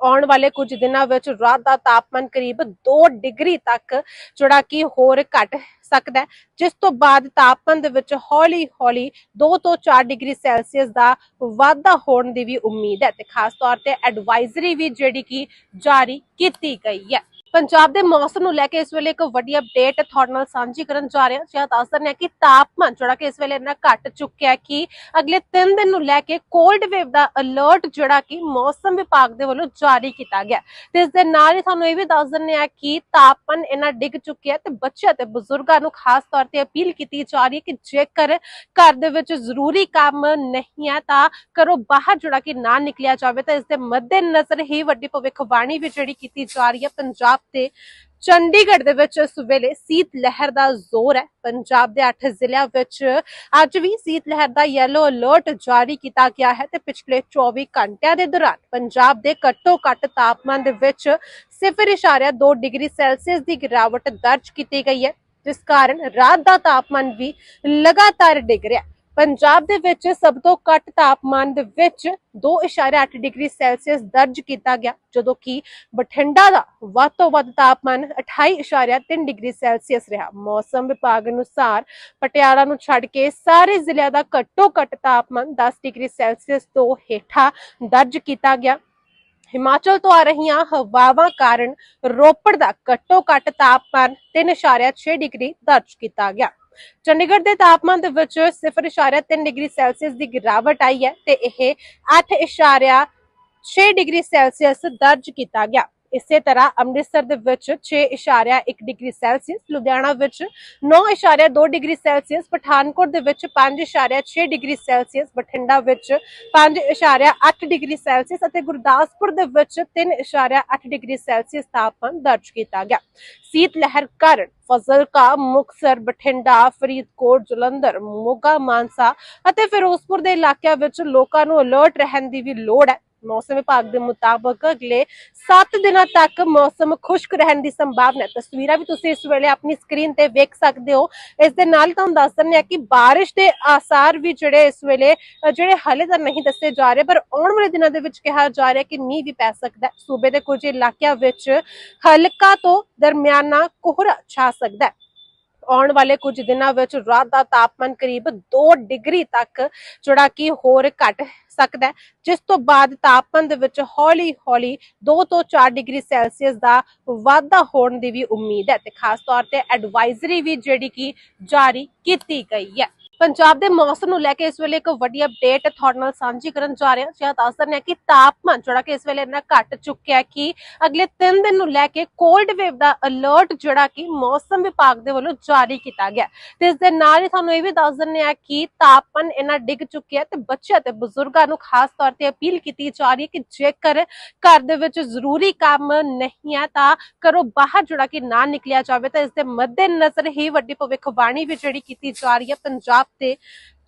ਆਉਣ ਵਾਲੇ ਕੁਝ ਦਿਨਾਂ ਵਿੱਚ ਰਾਤ ਦਾ ਤਾਪਮਾਨ ਕਰੀਬ 2 ਡਿਗਰੀ ਤੱਕ, ਜਿਹੜਾ ਕਿ ਹੋਰ ਘਟ ਸਕਦਾ ਹੈ, ਜਿਸ ਤੋਂ ਬਾਅਦ ਤਾਪਮਾਨ ਦੇ ਵਿੱਚ ਹੌਲੀ-ਹੌਲੀ 2 ਤੋਂ 4 ਡਿਗਰੀ ਸੈਲਸੀਅਸ ਦਾ ਵਾਧਾ ਹੋਣ ਦੀ ਵੀ ਉਮੀਦ ਹੈ ਤੇ ਖਾਸ ਤੌਰ ਤੇ ਐਡਵਾਈਜ਼ਰੀ ਵੀ ਜਿਹੜੀ ਕਿ ਜਾਰੀ ਕੀਤੀ ਗਈ ਹੈ। ਪੰਜਾਬ ਦੇ ਮੌਸਮ ਨੂੰ ਲੈ ਕੇ ਇਸ ਵੇਲੇ ਇੱਕ ਵੱਡੀ ਅਪਡੇਟ ਤੁਹਾਡੇ ਨਾਲ ਸਾਂਝੀ ਕਰਨ ਜਾ ਰਹੇ ਹਾਂ। ਜਿਹੜਾ ਦੱਸ ਦਿੰਦੇ ਹਾਂ ਕਿ ਤਾਪਮਾਨ ਜਿਹੜਾ ਕਿ ਇਸ ਵੇਲੇ ਇੰਨਾ ਘਟ ਚੁੱਕਿਆ ਕਿ ਅਗਲੇ 3 ਦਿਨ ਨੂੰ ਲੈ ਕੇ ਕੋਲਡ ਵੇਵ ਦਾ ਅਲਰਟ ਜਿਹੜਾ ਕਿ ਮੌਸਮ ਵਿਭਾਗ ਦੇ ਵੱਲੋਂ ਜਾਰੀ ਕੀਤਾ ਗਿਆ ਤੇ ਇਸ ਦੇ ਨਾਲ ਹੀ ਤੁਹਾਨੂੰ ਇਹ ਵੀ ਦੱਸ ਦਿੰਦੇ ਹਾਂ ਕਿ ਤਾਪਮਾਨ ਇੰਨਾ ਡਿੱਗ ਚੁੱਕਿਆ ਹੈ ਤੇ ਬੱਚਿਆਂ ਤੇ ਬਜ਼ੁਰਗਾਂ ਨੂੰ ਖਾਸ ਤੌਰ ਤੇ ਅਪੀਲ ਕੀਤੀ ਜਾ ਰਹੀ ਹੈ ਕਿ ਜੇਕਰ ਘਰ ਦੇ ਵਿੱਚ ਜ਼ਰੂਰੀ ਕੰਮ ਨਹੀਂ ਹੈ ਤਾਂ ਘਰੋਂ ਬਾਹਰ ਜਿਹੜਾ ਕਿ ਨਾ ਨਿਕਲਿਆ ਜਾਵੇ ਤਾਂ ਇਸ ਦੇ ਮੱਦੇ ਨਜ਼ਰ ਹੀ ਵੱਡੀ ਭਵਿੱਖਬਾਣੀ ਵੀ ਜਿਹੜੀ ਕੀਤੀ ਜਾ ਰਹੀ ਹੈ। ਪੰਜਾਬ ਤੇ ਚੰਡੀਗੜ੍ਹ ਦੇ ਵਿੱਚ ਇਸ ਵੇਲੇ ਸੀਤ ਲਹਿਰ ਦਾ ਜ਼ੋਰ ਹੈ। ਪੰਜਾਬ ਦੇ 8 ਜ਼ਿਲ੍ਹਿਆਂ ਵਿੱਚ ਅੱਜ ਵੀ ਸੀਤ ਲਹਿਰ ਦਾ ਯੈਲੋ ਅਲਰਟ ਜਾਰੀ ਕੀਤਾ ਗਿਆ ਹੈ ਤੇ ਪਿਛਲੇ 24 ਘੰਟਿਆਂ ਦੇ ਦੌਰਾਨ ਪੰਜਾਬ ਦੇ ਘੱਟੋ ਘੱਟ ਤਾਪਮਾਨ ਦੇ ਵਿੱਚ 0.2 ਡਿਗਰੀ ਸੈਲਸੀਅਸ ਦੀ ਗਿਰਾਵਟ ਦਰਜ ਕੀਤੀ ਗਈ ਹੈ, ਜਿਸ ਕਾਰਨ ਰਾਤ ਦਾ ਤਾਪਮਾਨ ਵੀ ਲਗਾਤਾਰ ਡਿੱਗ ਰਿਹਾ। ਹੈ ਪੰਜਾਬ ਦੇ ਵਿੱਚ ਸਭ ਤੋਂ ਘੱਟ ਤਾਪਮਾਨ ਦੇ ਵਿੱਚ 2.8 ਡਿਗਰੀ ਸੈਲਸੀਅਸ ਦਰਜ ਕੀਤਾ ਗਿਆ, ਜਦੋਂ ਕਿ ਬਠਿੰਡਾ ਦਾ ਵੱਧ ਤੋਂ ਵੱਧ ਤਾਪਮਾਨ 28.3 ਡਿਗਰੀ ਸੈਲਸੀਅਸ ਰਿਹਾ। ਮੌਸਮ ਵਿਭਾਗ ਅਨੁਸਾਰ ਪਟਿਆਲਾ ਨੂੰ ਛੱਡ ਕੇ ਸਾਰੇ ਜ਼ਿਲ੍ਹਿਆਂ ਦਾ ਘੱਟੋ ਘੱਟ ਤਾਪਮਾਨ 10 ਡਿਗਰੀ ਸੈਲਸੀਅਸ ਤੋਂ ਹੇਠਾਂ ਦਰਜ ਕੀਤਾ ਗਿਆ। ਹਿਮਾਚਲ ਤੋਂ ਆ ਰਹੀਆਂ ਹਵਾਵਾਂ ਕਾਰਨ ਰੋਪੜ ਦਾ ਘੱਟੋ ਘੱਟ ਤਾਪਮਾਨ 3.6 ਡਿਗਰੀ ਦਰਜ ਕੀਤਾ ਗਿਆ। ਚੰਡੀਗੜ੍ਹ ਦੇ ਤਾਪਮਾਨ ਦੇ ਵਿੱਚ 0.3 ਡਿਗਰੀ ਸੈਲਸੀਅਸ ਦੀ ਗਿਰਾਵਟ ਆਈ ਹੈ ਤੇ ਇਹ 8.6 ਡਿਗਰੀ ਸੈਲਸੀਅਸ ਦਰਜ ਕੀਤਾ ਗਿਆ। ਇਸੇ ਤਰ੍ਹਾਂ ਅੰਮ੍ਰਿਤਸਰ ਦੇ ਵਿੱਚ 6.1 ਡਿਗਰੀ ਸੈਲਸੀਅਸ, ਲੁਧਿਆਣਾ ਵਿੱਚ 9.2 ਡਿਗਰੀ ਸੈਲਸੀਅਸ, ਪਠਾਨਕੋਟ ਦੇ ਵਿੱਚ 5.6 ਡਿਗਰੀ ਸੈਲਸੀਅਸ, ਬਠਿੰਡਾ ਵਿੱਚ 5.8 ਡਿਗਰੀ ਸੈਲਸੀਅਸ ਅਤੇ ਗੁਰਦਾਸਪੁਰ ਦੇ ਵਿੱਚ 3.8 ਡਿਗਰੀ ਸੈਲਸੀਅਸ ਤਾਪਮਾਨ ਦਰਜ ਕੀਤਾ ਗਿਆ। ਸੀਤ ਲਹਿਰ ਕਾਰਨ ਫਜ਼ਲਕਾ ਮੁਕਸਰ ਬਠਿੰਡਾ, ਫਰੀਦਕੋਟ, ਜਲੰਧਰ, ਮੋਗਾ, ਮਾਨਸਾ ਅਤੇ ਫਿਰੋਜ਼ਪੁਰ ਦੇ ਇਲਾਕਿਆਂ ਵਿੱਚ ਲੋਕਾਂ ਨੂੰ ਅਲਰਟ ਰਹਿਣ ਦੀ ਵੀ ਲੋੜ ਹੈ। ਮੌਸਮ ਵਿਭਾਗ ਦੇ ਮੁਤਾਬਕ ਅਗਲੇ 7 ਦਿਨਾਂ ਤੱਕ ਮੌਸਮ ਖੁਸ਼ਕ ਰਹਿਣ ਦੀ ਸੰਭਾਵਨਾ ਹੈ। ਤਸਵੀਰਾਂ ਵੀ ਤੁਸੀਂ ਇਸ ਵੇਲੇ ਆਪਣੀ ਸਕਰੀਨ ਤੇ ਵੇਖ ਸਕਦੇ ਹੋ। ਇਸ ਦੇ ਨਾਲ ਤੁਹਾਨੂੰ ਦੱਸ ਦਿੰਦੇ ਹਾਂ ਕਿ ਬਾਰਿਸ਼ ਦੇ ਆਸਾਰ ਵੀ ਜਿਹੜੇ ਇਸ ਵੇਲੇ ਜਿਹੜੇ ਹਾਲੇ ਤਾਂ ਨਹੀਂ ਦੱਸੇ ਜਾ ਰਹੇ, ਪਰ ਆਉਣ ਵਾਲੇ ਦਿਨਾਂ ਦੇ ਵਿੱਚ ਕਿਹਾ ਜਾ ਰਿਹਾ ਕਿ ਮੀਂਹ ਵੀ ਪੈ ਸਕਦਾ ਹੈ। ਸੂਬੇ ਦੇ ਕੁਝ ਇਲਾਕਿਆਂ ਵਿੱਚ ਹਲਕਾ ਤੋਂ ਦਰਮਿਆਨਾ ਕੋਹਰਾ ਛਾ ਸਕਦਾ ਹੈ। ਆਉਣ ਵਾਲੇ ਕੁਝ ਦਿਨਾਂ ਵਿੱਚ ਰਾਤ ਦਾ ਤਾਪਮਾਨ ਕਰੀਬ 2 ਡਿਗਰੀ ਤੱਕ, ਜਿਹੜਾ ਕਿ ਹੋਰ ਘਟ ਸਕਦਾ ਹੈ। ਜਿਸ ਤੋਂ ਬਾਅਦ ਤਾਪਮਾਨ ਦੇ ਵਿੱਚ ਹੌਲੀ-ਹੌਲੀ 2 ਤੋਂ 4 ਡਿਗਰੀ ਸੈਲਸੀਅਸ ਦਾ ਵਾਧਾ ਹੋਣ ਦੀ ਵੀ ਉਮੀਦ ਹੈ ਤੇ ਖਾਸ ਤੌਰ ਤੇ ਐਡਵਾਈਜ਼ਰੀ ਵੀ ਜਿਹੜੀ ਕਿ ਜਾਰੀ ਕੀਤੀ ਗਈ ਹੈ। ਪੰਜਾਬ ਦੇ ਮੌਸਮ ਨੂੰ ਲੈ ਕੇ ਇਸ ਵੇਲੇ ਇੱਕ ਵੱਡੀ ਅਪਡੇਟ ਤੁਹਾਡੇ ਨਾਲ ਸਾਂਝੀ ਕਰਨ ਜਾ ਰਹੇ ਹਾਂ। ਜਿਹੜਾ ਦੱਸ ਦਿੰਦੇ ਹਾਂ ਕਿ ਤਾਪਮਾਨ ਜਿਹੜਾ ਕਿ ਇਸ ਵੇਲੇ ਇੰਨਾ ਘਟ ਚੁੱਕਿਆ ਕਿ ਅਗਲੇ 3 ਦਿਨ ਨੂੰ ਲੈ ਕੇ ਕੋਲਡ ਵੇਵ ਦਾ ਅਲਰਟ ਜਿਹੜਾ ਕਿ ਮੌਸਮ ਵਿਭਾਗ ਦੇ ਵੱਲੋਂ ਜਾਰੀ ਕੀਤਾ ਗਿਆ ਤੇ ਇਸ ਦੇ ਨਾਲ ਹੀ ਤੁਹਾਨੂੰ ਇਹ ਵੀ ਦੱਸ ਦਿੰਦੇ ਹਾਂ ਕਿ ਤਾਪਮਾਨ ਇੰਨਾ ਡਿੱਗ ਚੁੱਕਿਆ ਹੈ ਤੇ ਬੱਚਿਆਂ ਤੇ ਬਜ਼ੁਰਗਾਂ ਨੂੰ ਖਾਸ ਤੌਰ ਤੇ ਅਪੀਲ ਕੀਤੀ ਜਾ ਰਹੀ ਹੈ ਕਿ ਜੇਕਰ ਘਰ ਦੇ ਵਿੱਚ ਜ਼ਰੂਰੀ ਕੰਮ ਨਹੀਂ ਹੈ ਤਾਂ ਘਰੋਂ ਬਾਹਰ ਜਿਹੜਾ ਕਿ ਨਾ ਨਿਕਲਿਆ ਜਾਵੇ ਤਾਂ ਇਸ ਦੇ ਮੱਦੇਨਜ਼ਰ ਹੀ ਵੱਡੀ ਭਵਿੱਖਬਾਣੀ ਵੀ ਜਿਹੜੀ ਕੀਤੀ ਜਾ ਰਹੀ ਹੈ ਪੰਜਾਬ ਪੰਜਾਬ ਤੇ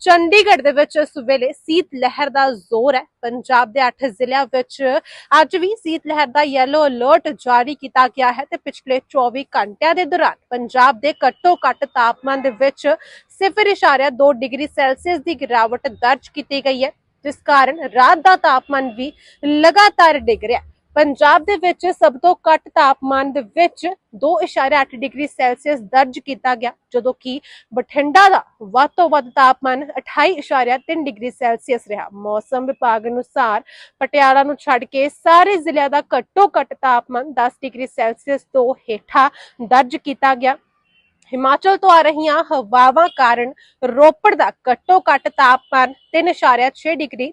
ਚੰਡੀਗੜ੍ਹ ਦੇ ਵਿੱਚ ਇਸ ਵੇਲੇ ਸੀਤ ਲਹਿਰ ਦਾ ਜ਼ੋਰ ਹੈ। ਪੰਜਾਬ ਦੇ 8 ਜ਼ਿਲ੍ਹਿਆਂ ਵਿੱਚ ਅੱਜ ਵੀ ਸੀਤ ਲਹਿਰ ਦਾ ਯੈਲੋ ਅਲਰਟ ਜਾਰੀ ਕੀਤਾ ਗਿਆ ਹੈ ਤੇ ਪਿਛਲੇ 24 ਘੰਟਿਆਂ ਦੇ ਦੌਰਾਨ ਪੰਜਾਬ ਦੇ ਘੱਟੋ ਘੱਟ ਤਾਪਮਾਨ ਦੇ ਵਿੱਚ 0.2 ਡਿਗਰੀ ਸੈਲਸੀਅਸ ਦੀ ਗਿਰਾਵਟ ਦਰਜ ਕੀਤੀ ਗਈ ਹੈ। ਜਿਸ ਕਾਰਨ ਰਾਤ ਦਾ ਤਾਪਮਾਨ ਵੀ ਲਗਾਤਾਰ ਡਿੱਗ ਰਿਹਾ। ਹੈ ਪੰਜਾਬ ਦੇ ਵਿੱਚ ਸਭ ਤੋਂ ਘੱਟ ਤਾਪਮਾਨ ਦੇ ਵਿੱਚ 2.8 ਡਿਗਰੀ ਸੈਲਸੀਅਸ ਦਰਜ ਕੀਤਾ ਗਿਆ, ਜਦੋਂ ਕਿ ਬਠਿੰਡਾ ਦਾ ਵੱਧ ਤੋਂ ਵੱਧ ਤਾਪਮਾਨ 28.3 ਡਿਗਰੀ ਸੈਲਸੀਅਸ ਰਿਹਾ। ਮੌਸਮ ਵਿਭਾਗ ਅਨੁਸਾਰ ਪਟਿਆਲਾ ਨੂੰ ਛੱਡ ਕੇ ਸਾਰੇ ਜ਼ਿਲ੍ਹਿਆਂ ਦਾ ਘੱਟੋ ਘੱਟ ਤਾਪਮਾਨ 10 ਡਿਗਰੀ ਸੈਲਸੀਅਸ ਤੋਂ ਹੇਠਾਂ ਦਰਜ ਕੀਤਾ ਗਿਆ। ਹਿਮਾਚਲ ਤੋਂ ਆ ਰਹੀਆਂ ਹਵਾਵਾਂ ਕਾਰਨ ਰੋਪੜ ਦਾ ਘੱਟੋ ਘੱਟ ਤਾਪਮਾਨ 3.6 ਡਿਗਰੀ